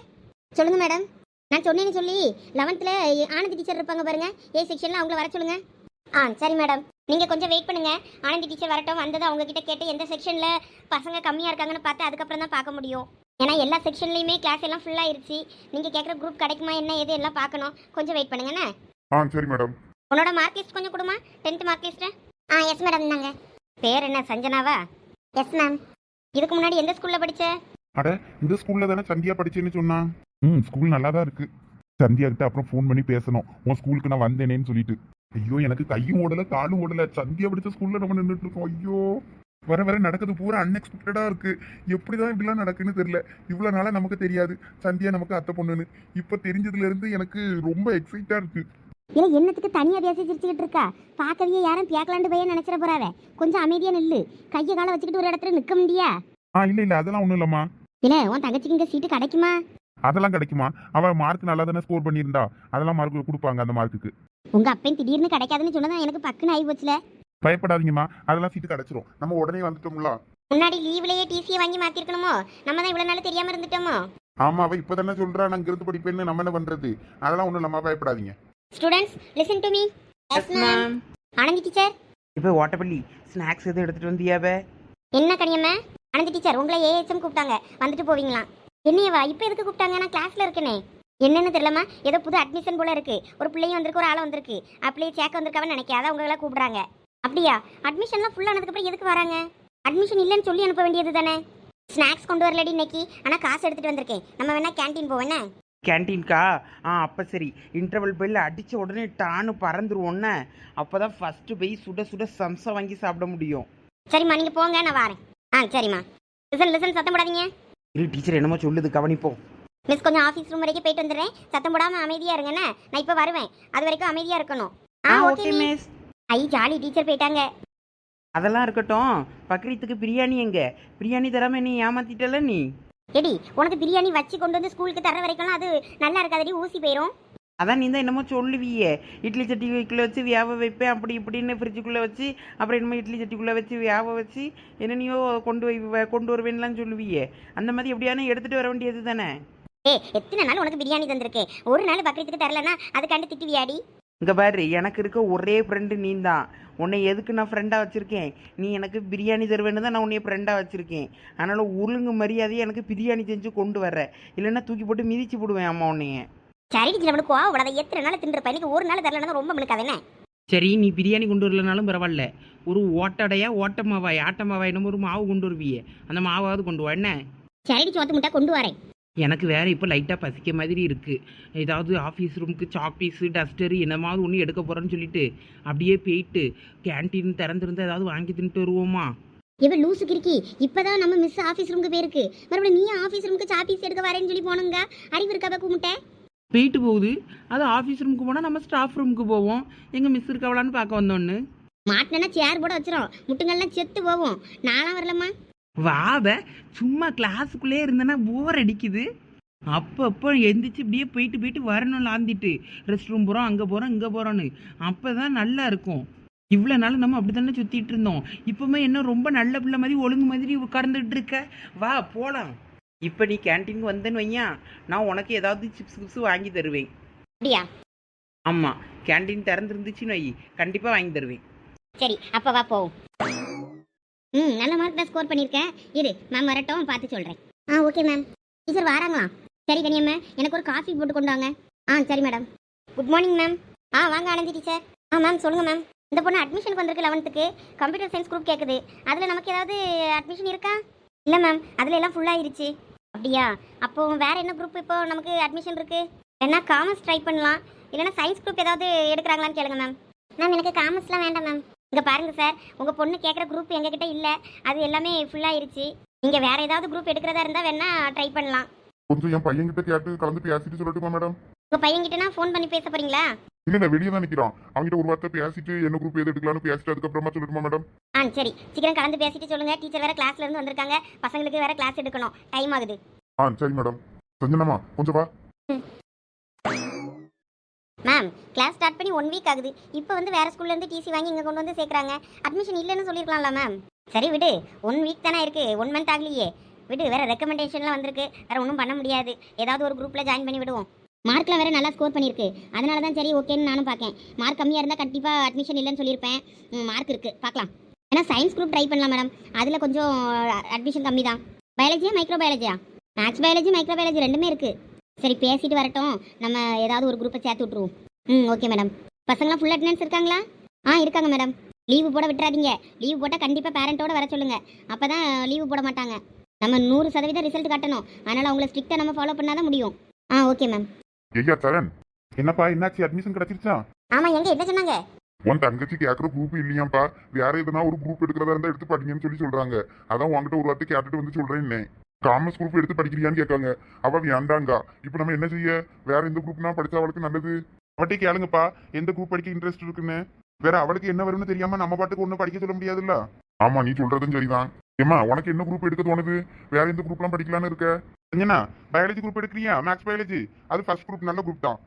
சொல்லுங்க மேடம் நான் சொன்னேன்னு சொல்லி லெவன்த்தில் ஆனந்தி டீச்சர் இருப்பாங்க பாருங்க. ஏ செக்ஷனில் அவங்கள வர சொல்லுங்க. ஆ சரி மேடம் நீங்கள் கொஞ்சம் வெயிட் பண்ணுங்க. ஆனந்தி டீச்சர் வரட்டும். வந்தது அவங்க கிட்ட கேட்டு எந்த செக்ஷனில் பசங்க கம்மியாக இருக்காங்கன்னு பார்த்து அதுக்கப்புறம் தான் பார்க்க முடியும். ஏன்னா எல்லா செக்ஷன்லையுமே கிளாஸ் எல்லாம் ஃபுல் ஆயிருச்சு. நீங்கள் கேட்குற குரூப் கிடைக்குமா என்ன ஏது எல்லாம் பார்க்கணும். கொஞ்சம் வெயிட் பண்ணுங்கண்ணே ஆ சரி மேடம் உன்னோட மார்க் லிஸ்ட் கொஞ்சம் கொடுமா. டென்த் மார்க் லிஸ்ட்டு ஆ எஸ் மேடம் நாங்க பேர் என்ன சஞ்சனாவா? எஸ் மேம் இதுக்கு முன்னாடி எந்த ஸ்கூல்ல படிச்ச? அட இந்த ஸ்கூல்ல தானே சந்தியா படிச்சேன்னு சொன்னா? ம் ஸ்கூல் நல்லா தான் இருக்கு. சந்தியா கிட்ட அப்புறம் ஃபோன் பண்ணி பேசணும். உன் ஸ்கூலுக்கு நான் வந்தேனேன்னு சொல்லிட்டு. ஐயோ எனக்கு கையும் ஓடல காலும் ஓடல சந்தியா படிச்ச ஸ்கூல்ல நம்ம நின்றுட்டு இருக்கோம். ஐயோ. வர வர நடக்குது. பூரா அன்எக்ஸ்பெக்டடா இருக்கு. எப்படிதான் இப்படிலாம் நடக்குன்னு தெரியல. இவ்வளவு நாளா நமக்கு தெரியாது. சந்தியா நமக்கு அத்தை பொண்ணுன்னு. இப்ப தெரிஞ்சதுல இருந்து எனக்கு ரொம்ப எக்ஸைட்டா இருக்கு. இல்லை என்னத்துக்கு தனியாக பேசி சிரிச்சுக்கிட்டு இருக்கா? பார்க்கவே யாரும் பேக்கலாண்டு பையன் நினச்சிட போறாவ. கொஞ்சம் அமைதியாக நில்லு. கையை காலை வச்சுக்கிட்டு ஒரு இடத்துல நிற்க முடியா? ஆ இல்ல இல்ல. அதெல்லாம் ஒண்ணும் இல்லம்மா. இல்லை உன் தங்கச்சிக்கு இங்கே சீட்டு கிடைக்குமா? அதெல்லாம் கிடைக்குமா? அவ மார்க் நல்லா தானே ஸ்கோர் பண்ணியிருந்தா. அதெல்லாம் மார்க் கொடுப்பாங்க அந்த மார்க்குக்கு உங்கள் அப்பன் திடீர்னு கிடைக்காதுன்னு சொன்னதான் எனக்கு பக்குன்னு ஆகி போச்சுல. பயப்படாதீங்கம்மா. அதெல்லாம் சீட்டு கிடைச்சிரும். நம்ம உடனே வந்துட்டோம்ல. முன்னாடி லீவ்லயே டிசியை வாங்கி மாற்றிருக்கணுமோ நம்ம தான் இவ்வளோ நாள் தெரியாமல் இருந்துட்டோமோ? ஆமா அவ இப்பதானே சொல்றா நான் இருந்து படிப்பேன்னு நம்ம என்ன பண்றது? அதெல்லாம் ஒண்ணும் இல்லம்மா பயப்படாதீங்க. Students listen to me yes ma'am Anandhi teacher இப்போ ஓட்டப்பள்ளி ஸ்நாக்ஸ் எதுவும் எடுத்துட்டு வந்தியாவே என்ன கனியம்மா? ஆனந்தி டீச்சர் உங்களை ஏஹெச்எம் கூப்பிட்டாங்க. வந்துட்டு போவீங்களாம். என்னையவா? இப்போ எதுக்கு கூப்பிட்டாங்க? நான் கிளாஸ்ல இருக்கனே. என்னன்னு தெரியலம்மா. ஏதோ புது அட்மிஷன் போல இருக்கு. ஒரு பிள்ளையும் வந்திருக்கு ஒரு ஆளும் வந்திருக்கு. அப்படியே சேர்க்க வந்திருக்காவன்னு நினைக்காத உங்களை கூப்பிடுறாங்க. அப்படியா? அட்மிஷன்லாம் ஃபுல் ஆனதுக்கப்புறம் எதுக்கு வராங்க? அட்மிஷன் இல்லைன்னு சொல்லி அனுப்ப வேண்டியது தானே? ஸ்நாக்ஸ் கொண்டு வரலடி இன்னைக்கு. ஆனால் காசு எடுத்துட்டு வந்திருக்கேன். நம்ம வேணா கேண்டீன் போவேண்ணே கேன்டீன்கா ஆ அப்போ சரி. இன்டர்வல் பெல் அடித்த உடனே டான்னு பறந்துருவோன்னே அப்போ தான் ஃபஸ்ட்டு போய் சுட சுட சம்சம் வாங்கி சாப்பிட முடியும். சரிம்மா நீங்கள் போங்க நான் வரேன். ஆ சரிம்மா. லிசன் லிசன் சத்தம் போடாதீங்க. இரு டீச்சர் என்னமோ சொல்லுது. கவனிப்போம் மிஸ் கொஞ்சம் ஆஃபீஸ் ரூம் வரைக்கும் போயிட்டு வந்துடுறேன். சத்தம் போடாமல் அமைதியாக இருங்கண்ணே நான் இப்போ வருவேன். அது வரைக்கும் அமைதியாக இருக்கணும். ஆ okay miss I jolly teacher போயிட்டாங்க. அதெல்லாம் இருக்கட்டும். பக்ரீத்துக்கு பிரியாணி எங்க? பிரியாணி தராம நீ ஏமாத்திட்டல நீ? எடி உனக்கு பிரியாணி வச்சு கொண்டு வந்து ஸ்கூலுக்கு தர வரைக்கும் அது நல்லா இருக்காதடி ஊசி போயிடும் அதான் நீ தான் என்னமோ சொல்லுவியே. இட்லி சட்டிக்குள்ளே வச்சு வேவ வைப்பேன் அப்படி இப்படின்னு ஃப்ரிட்ஜுக்குள்ளே வச்சு அப்புறம் என்னமோ இட்லி சட்டிக்குள்ளே வச்சு வேவ வச்சு என்னென்னையோ கொண்டு வ- கொண்டு வருவேன்லாம் சொல்லுவியே. அந்த மாதிரி எப்படியானு எடுத்துகிட்டு வர வேண்டியது தானே ஏ எத்தனை நாள் உனக்கு பிரியாணி தந்திருக்கேன் ஒரு நாள் பக்கத்துக்கு தரலன்னா அதுக்காண்டி திட்டுவியாடி? இங்கே பாரு எனக்கு இருக்க ஒரே ஃப்ரெண்டு நீ தான் உன்னை எதுக்கு நான் ஃப்ரெண்டாக வச்சுருக்கேன்? நீ எனக்கு பிரியாணி தருவேன்னு தான் நான் உன்னைய ஃப்ரெண்டாக வச்சுருக்கேன். அதனால் ஒழுங்கு மரியாதையை எனக்கு பிரியாணி செஞ்சு கொண்டு வர இல்லைன்னா தூக்கி போட்டு மிதிச்சு போடுவேன் அம்மா உன்னைய. சரி டீச்சர் அவனுக்கு கோவப்படாத எத்தனை நாள் தின்றுப்பா எனக்கு ஒரு நாள் தரலன்னா ரொம்ப மிளுக்காது என்ன? சரி நீ பிரியாணி கொண்டு வரலனாலும் பரவாயில்ல. ஒரு ஓட்டடையா ஓட்ட மாவாய் ஆட்ட மாவாய் என்னமோ ஒரு மாவு கொண்டு வருவியே. அந்த மாவாவது கொண்டு வா என்ன? சரி சோத்து முட்டை கொண்டு வரேன். எனக்கு வேற இப்போ லைட்டாக பசிக்க மாதிரி இருக்குது ஏதாவது ஆஃபீஸ் ரூமுக்கு சாக்பீஸு டஸ்டரு என்னமாவது ஒன்று எடுக்க போகிறேன்னு சொல்லிட்டு அப்படியே போயிட்டு கேன்டீன் திறந்துருந்து ஏதாவது வாங்கி தின்ட்டு வருவோமா? இவ லூசு கிறுக்கி இப்பதான் நம்ம மிஸ் ஆஃபீஸ் ரூமுக்கு போயிருக்கு. மறுபடியும் நீ ஆஃபீஸ் ரூமுக்கு சாப்பீஸ் எடுக்க வரேன்னு சொல்லி போனுங்க? அறிவு இருக்காப்ப கூமிட்ட போயிட்டு போகுது. அது ஆஃபீஸ் ரூமுக்கு போனால் நம்ம ஸ்டாஃப் ரூமுக்கு போவோம். எங்கள் மிஸ் இருக்கவளான்னு பார்க்க வந்தோன்னு. மாட்டினா சேர் போட வச்சிரும். முட்டுங்கள்லாம் செத்து போவோம் நாளாம் வரலம்மா. வாவ சும்மா கிளாஸுக்குள்ளே இருந்தேன்னா போர் அடிக்குது. அப்பப்போ எந்திரிச்சு இப்படியே போயிட்டு போயிட்டு வரணும் லாந்திட்டு. ரெஸ்ட் ரூம் போகிறோம் அங்கே போகிறோம் இங்கே போகிறோன்னு அப்போ தான் நல்லா இருக்கும். இவ்வளோ நாள் நம்ம அப்படி தானே சுற்றிட்டு இருந்தோம். இப்போமே என்ன ரொம்ப நல்ல பிள்ளை மாதிரி ஒழுங்கு மாதிரி உட்கார்ந்துட்டு இருக்க? வா போகலாம் இப்போ நீ கேன்டீனுக்கு வந்தேன்னு வையா நான் உனக்கு ஏதாவது சிப்ஸ் கிப்ஸ் வாங்கி தருவேன். அப்படியா? ஆமாம் கேன்டீன் திறந்துருந்துச்சுன்னு வை. கண்டிப்பாக வாங்கி தருவேன். சரி அப்போ வா போவோம். ம் நல்ல மார்க் தான் ஸ்கோர் பண்ணியிருக்கேன். இரு மேம் வரட்டும் பார்த்து சொல்கிறேன் ஆ ஓகே மேம் டீச்சர் வராங்களா? சரி கனியம்மா எனக்கு ஒரு காஃபி போட்டு கொண்டு வாங்க. ஆ சரி மேடம் குட் மார்னிங் மேம் ஆ வாங்க ஆனந்தி டீச்சர் ஆ மேம் சொல்லுங்கள் மேம் இந்த பொண்ணு அட்மிஷனுக்கு வந்திருக்கு லெவன்த்துக்கு கம்ப்யூட்டர் சயின்ஸ் குரூப் கேட்குது அதில் நமக்கு ஏதாவது அட்மிஷன் இருக்கா? இல்லை மேம் அதில் எல்லாம் ஃபுல்லாகிருச்சு அப்படியா? அப்போ வேறு என்ன குரூப் இப்போ நமக்கு அட்மிஷன் இருக்குது வேணா காமர்ஸ் ட்ரை பண்ணலாம். இல்லைன்னா சயின்ஸ் குரூப் ஏதாவது எடுக்கிறாங்களான்னு கேளுங்க மேம் மேம் எனக்கு காமர்ஸ்லாம் வேண்டாம் மேம் இங்கே பாருங்க சார் உங்கள் பொண்ணு கேட்குற குரூப் எங்ககிட்ட இல்லை. அது எல்லாமே ஃபுல்லாகிருச்சு நீங்கள் வேற ஏதாவது குரூப் எடுக்கிறதா இருந்தால் வேணா ட்ரை பண்ணலாம். கொஞ்சம் என் பையன் கிட்ட கலந்து பேசிட்டு சொல்லட்டுமா மேடம் உங்கள் பையன்கிட்டனா ஃபோன் பண்ணி பேச போறீங்களா? இல்ல இல்ல வெளியே தான் நிக்கிறான். அவன்கிட்ட ஒரு வார்த்தை பேசிட்டு என்ன குரூப் எது எடுக்கலாம்னு பேசிட்டு அதுக்கப்புறமா சொல்லட்டுமா மேடம் ஆ சரி. சீக்கிரம் கலந்து பேசிட்டு சொல்லுங்க. டீச்சர் வேற கிளாஸ்ல இருந்து வந்திருக்காங்க. பசங்களுக்கு வேற கிளாஸ் எடுக்கணும். டைம் ஆகுது. ஆ சரி மேடம் சஞ்சனமா கொஞ்சம் வா. மேம் கிளாஸ் ஸ்டார்ட் பண்ணி ஒன் வீக் ஆகுது. இப்போ வந்து வேற ஸ்கூல்ல இருந்து டிசி வாங்கி இங்கே கொண்டு வந்து சேர்க்குறாங்க. அட்மிஷன் இல்லைன்னு சொல்லியிருக்கலாம்ல மேம் சரி விடு. ஒன் வீக் தானே இருக்கு. ஒன் மந்த் ஆகலையே. விடு வேற ரெக்கமெண்டேஷன்லாம் வந்திருக்கு. வேற ஒன்றும் பண்ண முடியாது. ஏதாவது ஒரு குரூப்ல ஜாயின் பண்ணி விடுவோம். மார்க்லாம் வேற நல்லா ஸ்கோர் பண்ணியிருக்கு. அதனால தான் சரி ஓகேன்னு நானும் பார்க்கேன். மார்க் கம்மியாக இருந்தால் கண்டிப்பாக அட்மிஷன் இல்லைன்னு சொல்லியிருப்பேன். மார்க் இருக்கு. பார்க்கலாம். ஏன்னா சயின்ஸ் குரூப் ட்ரை பண்ணலாம் மேடம் அதில் கொஞ்சம் அட்மிஷன் கம்மி தான் பயாலஜியா மைக்ரோ பயாலஜியா மேக்ஸ் பயாலஜி மைக்ரோ பயாலஜி ரெண்டுமே இருக்கு. சரி பேசிட்டு வரட்டும். நம்ம ஏதாவது ஒரு குரூப்பை சேர்த்து விட்ருவோம் ம் ஓகே மேடம் பசங்களாம் ஃபுல் அட்டெண்டன்ஸ் இருக்காங்களா? ஆ இருக்காங்க மேடம் லீவு போட விட்டுறாதீங்க. லீவு போட்டால் கண்டிப்பாக பேரண்ட்டோட வர சொல்லுங்க. அப்போ தான் லீவு போட மாட்டாங்க. நம்ம நூறு சதவீதம் ரிசல்ட் காட்டணும். அதனால் அவங்கள ஸ்ட்ரிக்டாக நம்ம ஃபாலோ பண்ணாதான் முடியும். ஆ ஓகே மேம் ஐயா சரண். என்னப்பா என்னாச்சு? அட்மிஷன் கிடைச்சிருச்சா? ஆமாம் எங்கே? என்ன சொன்னாங்க? உன் தங்கச்சி கேட்குற குரூப் இல்லையாப்பா வேற எதுனா ஒரு குரூப் எடுக்கிறதா இருந்தா எடுத்து படிங்கன்னு சொல்லி சொல்றாங்க. அதான் உன்கிட்ட ஒரு வார்த்தை கேட்டுட்டு வந்து சொல்றேன் காமர்ஸ் குரூப் எடுத்து படிக்கிறியான்னு கேட்காங்க. அவ வேண்டாங்கா இப்போ நம்ம என்ன செய்ய? வேற எந்த குரூப்னா படிச்சா அவளுக்கு நல்லது? அவட்டே கேளுங்கப்பா. எந்த குரூப் படிக்க இன்ட்ரெஸ்ட் இருக்குன்னு? வேற அவளுக்கு என்ன வரும்னு தெரியாம நம்ம பாட்டுக்கு ஒன்றும் படிக்க சொல்ல முடியாதுல்ல? ஆமா நீ சொல்றதும் சரிதான். ஏமா உனக்கு என்ன குரூப் எடுக்க தோணுது? வேற எந்த குரூப்லாம் படிக்கலாம்னு இருக்க? என்ன பயாலஜி குரூப் எடுக்கிறியா? மேக்ஸ் பயாலஜி அது ஃபர்ஸ்ட் குரூப் நல்ல குரூப் தான்.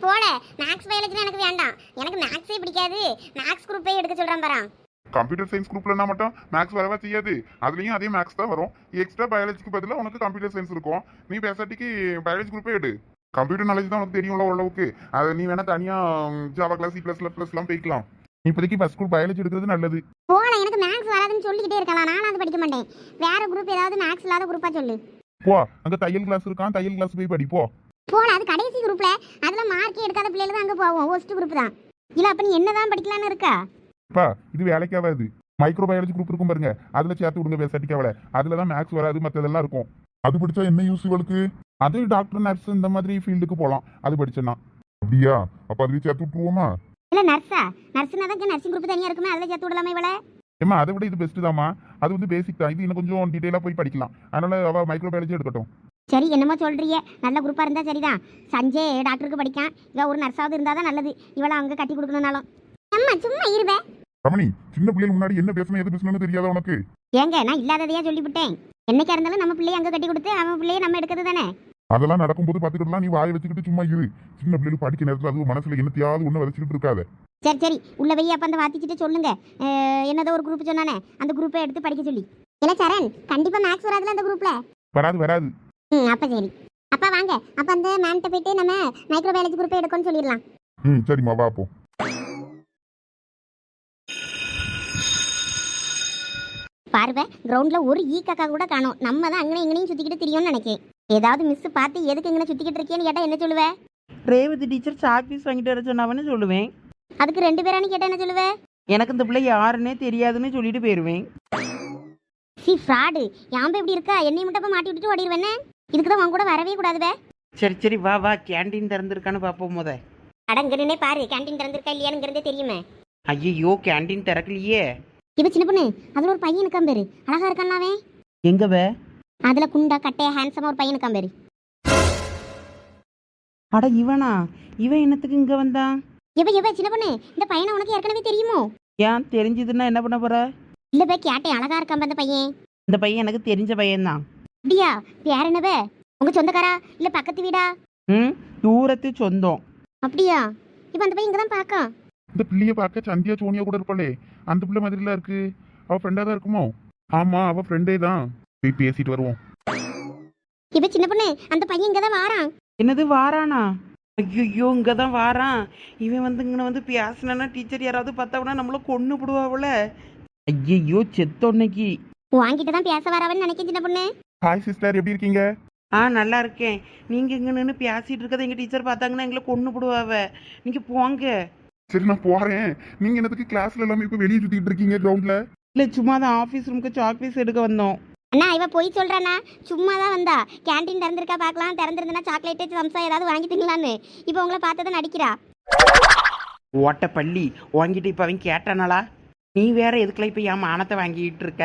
போல. மேக்ஸ் பயாலஜி எனக்கு வேண்டாம். எனக்கு மேக்ஸே பிடிக்காது. மேக்ஸ் குரூப்பே எடுக்க சொல்றேன் பாரு கம்ப்யூட்டர் சயின்ஸ் குரூப்லனா மட்டும்? மேக்ஸ் வரவா செய்யாது. அதுலயும் அதே மேக்ஸ் தான் வரும். எக்ஸ்ட்ரா பயாலஜிக்கு பதிலா உனக்கு கம்ப்யூட்டர் சயின்ஸ் இருக்கும். நீ பேசாட்டிக்கு பயாலஜி குரூப்பே எடு. கம்ப்யூட்டர் நாலேஜ் தான் உனக்கு தெரியும்ல ஓரளவுக்கு. அதை நீ வேணா தனியா ஜாவா கிளாஸ் சி பிளஸ் பிளஸ்லாம் போய்க்கலாம். இப்போதைக்கு ஃபர்ஸ்ட் குரூப் பயாலஜி எடுக்கிறது நல்லது. போல எனக்கு மேக்ஸ் வராதுன்னு சொல்லிக்கிட்டே இருக்கலாம். நான் அது படிக்க மாட்டேன். வேற குரூப் ஏதாவது மேக்ஸ் இல்லாத குரூப்பா சொல்லு. போ அங்க தையல் கிளாஸ் இருக்கான். தையல் கிளாஸ் போய் படி போ. போல அது கடைசி குரூப்ல அதுல மார்க்கே எடுக்காத பிள்ளைகள் தான் அங்க போவோம். ஒஸ்ட் குரூப் தான். இல்ல அப்ப நீ என்னதான் படிக்கலாம்னு இருக்கா? பா இது வேலைக்காகாது மைக்ரோ பயாலஜி குரூப் இருக்கும் பாருங்க. அதுல சேர்த்து விடுங்க பேசாட்டிக்கு அவளை அதுல தான் மேக்ஸ் வராது மற்றதெல்லாம் இருக்கும். அது படிச்சா என்ன யூஸ் இவளுக்கு? அது டாக்டர் நர்ஸ் இந்த மாதிரி ஃபீல்டுக்கு போகலாம் அது படிச்சேன்னா. அப்படியா? அப்ப அதுலயே சேர்த்து விட்டுருவோமா? இல்ல நர்ஸா நர்ஸ்னா தான் நர்சிங் குரூப் தனியா இருக்குமே அதுல சேர்த்து விடலாமே இவள? ஏமா அதை விட இது பெஸ்ட் தாம்மா. அது வந்து பேசிக் தான். இது இன்னும் கொஞ்சம் டீட்டெயிலாக போய் படிக்கலாம். அதனால அவ மைக்ரோ பயாலஜி எடுக்கட்டும். சரி என்னமோ சொல்றியே நல்ல குரூப்பா இருந்தா சரிதான். சஞ்சய் டாக்டருக்கு படிக்கான். இவ ஒரு நர்ஸாவது இருந்தா தான் நல்லது. இவளை அங்க கட்டி கொடுக்கணும்னாலும். அம்மா சும்மா இருவே. ரமணி சின்ன பிள்ளைகள் முன்னாடி என்ன பேசணும் எது பேசணும்னு தெரியாத உனக்கு? ஏங்க நான் இல்லாததையா சொல்லிவிட்டேன். என்னைக்கா இருந்தாலும் நம்ம பிள்ளைய அங்க கட்டி கொடுத்து அவன் பிள்ளைய நம்ம எடுக்கிறது தானே? அதெல்லாம் நடக்கும்போது பார்த்துக்கிட்டுலாம் நீ வாயை வச்சுக்கிட்டு சும்மா இரு. சின்ன பிள்ளைகள் படிக்க நேரத்தில் அது மனசுல என்னத்தையாவது ஒன்று விதைச்சிக்கிட்டு இருக்காத. சரி சரி. உள்ள வெய்ய அப்ப அந்த வாத்திக்கிட்டு சொல்லுங்க. என்னதோ ஒரு குரூப் சொன்னானே அந்த குரூப்பை எடுத்து படிக்க சொல்லி. இல்ல சரண் கண்டிப்பா மேக்ஸ் வராதுல அந்த குரூப்ல வராது வராது. ம் அப்ப சரி. அப்பா வாங்க. அப்ப அந்த மேம்கிட்ட போயிட்டு நம்ம மைக்ரோ பயாலஜி குரூப்பை எடுக்கணும்னு சொல்லிடலாம். ம் சரிம்மா வா போ. பார்வை கிரவுண்ட்ல ஒரு ஈ காக்கா கூட காணோம். நம்ம தான் அங்கனையும் இங்கனையும் சுத்திக்கிட்டு தெரியும்னு நினைக்கேன் ஏதாவது மிஸ் பார்த்து எதுக்கு இங்கே சுத்திக்கிட்டு இருக்கேன்னு கேட்டா என்ன சொல்லுவ? ரேவதி டீச்சர் சாக் பீஸ் வாங்கிட்டு வர சொன்னாவன்னு சொல்லுவேன். அதுக்கு ரெண்டு பேரானு கேட்டா என்ன சொல்லுவ? எனக்கு இந்த பிள்ளை யாருன்னே தெரியாதுன்னு சொல்லிட்டு போயிடுவேன் சி ஃப்ராடு யாம்ப இப்படி இருக்கா? என்னை மட்டும் மாட்டி விட்டுட்டு ஓடிடுவேன்னு இதுக்கு தான் உன் கூட வரவே கூடாதுவே சரி சரி வா வா கேண்டீன் திறந்துருக்கான்னு பார்ப்போம் முத. அடங்கன்னு பாரு கேண்டீன் திறந்திருக்கா இல்லையானுங்கிறதே தெரியுமே. ஐயோ கேண்டீன் திறக்கலையே. இவ சின்ன பொண்ணு அதுல ஒரு பையன் இருக்கான் பேரு. அழகா இருக்கான் அவன். எங்க வே அதுல குண்டா கட்டையா ஹேண்ட்ஸமா ஒரு பையன் இருக்கான் பேரு. அட இவனா? இவன் என்னத்துக்கு இங்க வந்தான் இவ இவ சின்ன பொண்ணு இந்த பையனை உனக்கு ஏற்கனவே தெரியுமோ? ஏன் தெரிஞ்சதுன்னா என்ன பண்ண போற? இல்ல போய் கேட்டேன் அழகா இருக்கான் அந்த பையன். இந்த பையன் எனக்கு தெரிஞ்ச பையன்தான். அப்படியா? பேர் என்னவ உங்க சொந்தக்காரா? இல்ல பக்கத்து வீடா? ம் தூரத்து சொந்தம். அப்படியா? இப்ப அந்த பையன் இங்கதான் பாக்கான். இந்த பிள்ளைய பார்க்க சந்தியா சோனியா கூட இருப்பாளே. அந்த பிள்ளை மாதிரிலாம் இருக்கு. அவ ஃப்ரெண்டா தான் இருக்குமோ? ஆமா அவ ஃப்ரெண்டே தான். போய் பேசிட்டு வருவோம். இப்ப சின்ன பொண்ணு அந்த பையன் இங்கதான் வாரான். என்னது வாரானா? ஐயோ இங்க தான் வாரான். இவன் வந்து இங்கே வந்து பேசினா டீச்சர் யாராவது பார்த்தாவனா நம்மள கொன்று விடுவாவுல ஐயையோ செத்தொன்னைக்கு வாங்கிட்டு தான் பேச வரவன்னு நினைக்கிறேன் சின்ன பொண்ணு. ஹாய் சிஸ்டர் எப்படி இருக்கீங்க? ஆ நல்லா இருக்கேன். நீங்க இங்க நின்று பேசிட்டு இருக்கதை எங்க டீச்சர் பார்த்தாங்கன்னா எங்களை கொன்று விடுவாவ நீங்க போங்க. சரி நான் போறேன். நீங்க என்னத்துக்கு கிளாஸ்ல எல்லாமே இப்ப வெளியே சுத்திட்டு இருக்கீங்க கிரவுண்ட்ல இல்ல சும்மா தான் ஆஃபீஸ் ரூமுக்கு சாக்பீஸ் எடுக்க வந்தோம். அண்ணா இவ போய் சொல்றானா சும்மா தான் வந்தா. கேண்டீன் திறந்திருக்கா பார்க்கலாம். திறந்திருந்தனா சாக்லேட்டு சம்சா ஏதாவது வாங்கி திங்கலான்னு இப்போ உங்களை பார்த்ததான் நடிக்கிறா. ஓட்ட பள்ளி வாங்கிட்டு இப்போ அவன் கேட்டானாளா? நீ வேற எதுக்குள்ள இப்போ என் மானத்தை வாங்கிட்டு இருக்க?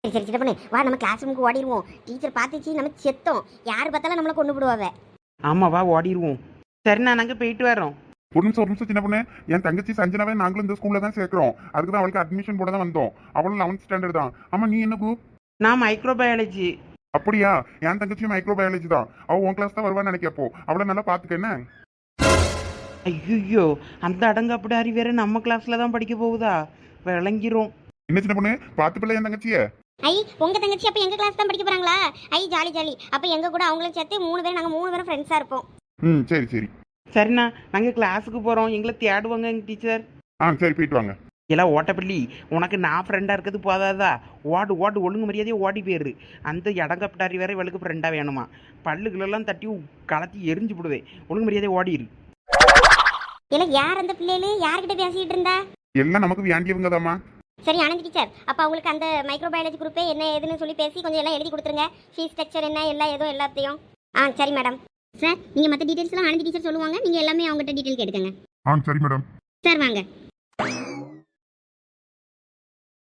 சரி சரி சின்ன பொண்ணு வா நம்ம கிளாஸ் ரூமுக்கு ஓடிடுவோம். டீச்சர் பார்த்துச்சு நம்ம செத்தோம். யார் பார்த்தாலும் நம்மளை கொண்டு விடுவாவ ஆமா வா ஓடிடுவோம். சரி நான் நாங்கள் போயிட்டு வரோம் ஒரு நிமிஷம் ஒரு நிமிஷம் சின்ன பொண்ணு. என் தங்கச்சி சஞ்சனாவே நாங்களும் இந்த ஸ்கூல்ல தான் சேர்க்கிறோம். அதுக்கு தான் அவளுக்கு அட்மிஷன் போட தான் வந்தோம். அவளும் லெவன்த் ஸ்டாண்டர்ட் தான். ஆமா நீ என்ன குரூப் நான் மைக்ரோபயாலஜி அப்படியா? என் தங்கச்சியும் மைக்ரோ பயாலஜி தான். அவ உன் கிளாஸ் தான் வருவான்னு நினைக்கப்போ அவளை நல்லா பாத்துக்க என்ன? ஐயோ அந்த அடங்கப்படாரி வேற நம்ம கிளாஸ்ல தான் படிக்க போகுதா? விளங்கிரும். என்ன சின்ன பொண்ணு? பாத்து பிள்ளை என் தங்கச்சிய? ஐ உங்க தங்கச்சி அப்ப எங்க கிளாஸ் தான் படிக்க போறாங்களா? ஐ ஜாலி ஜாலி. அப்ப எங்க கூட அவங்களும் சேர்த்து மூணு பேரும் நாங்க மூணு பேரும் ஃப்ரெண்ட்ஸா இருப்போம். ம் சரி சரி. சரிண்ணா நாங்கள் கிளாஸுக்கு போகிறோம் எங்களை தேடுவாங்க எங்கள் டீச்சர் ஆ சரி போயிட்டு வாங்க. எல்லாம் ஓட்டப்பள்ளி உனக்கு நான் ஃப்ரெண்டாக இருக்கிறது போதாதா? ஓடு ஓடு ஒழுங்கு மரியாதையே ஓடி போயிரு. அந்த இடங்கப்பட்டாரி வேற இவளுக்கு ஃப்ரெண்டாக வேணுமா? பல்லுகளெல்லாம் தட்டி கலத்தி எரிஞ்சு விடுவேன் ஒழுங்கு மரியாதையே ஓடிரு இல்ல யார் அந்த பிள்ளைகளு? யார்கிட்ட பேசிட்டு இருந்தா? எல்லாம் நமக்கு வேண்டியவங்க தாம்மா சரி ஆனந்த் டீச்சர் அப்ப அவங்களுக்கு அந்த மைக்ரோ பயாலஜி குரூப்பே என்ன ஏதுன்னு சொல்லி பேசி கொஞ்சம் எல்லாம் எழுதி கொடுத்துருங்க. ஃபீஸ் ஸ்ட்ரக்சர் என்ன எல்லாம் ஏதோ எல்லாத்தையும். ஆ சரி மேடம் சார் நீங்க மத்த டீடைல்ஸ் எல்லாம் அனைத்து டீச்சர் சொல்லுவாங்க. நீங்க எல்லாமே அவங்ககிட்ட டீடைல் கேட்டுக்கங்க. ஆ சரி மேடம் சார் வாங்க.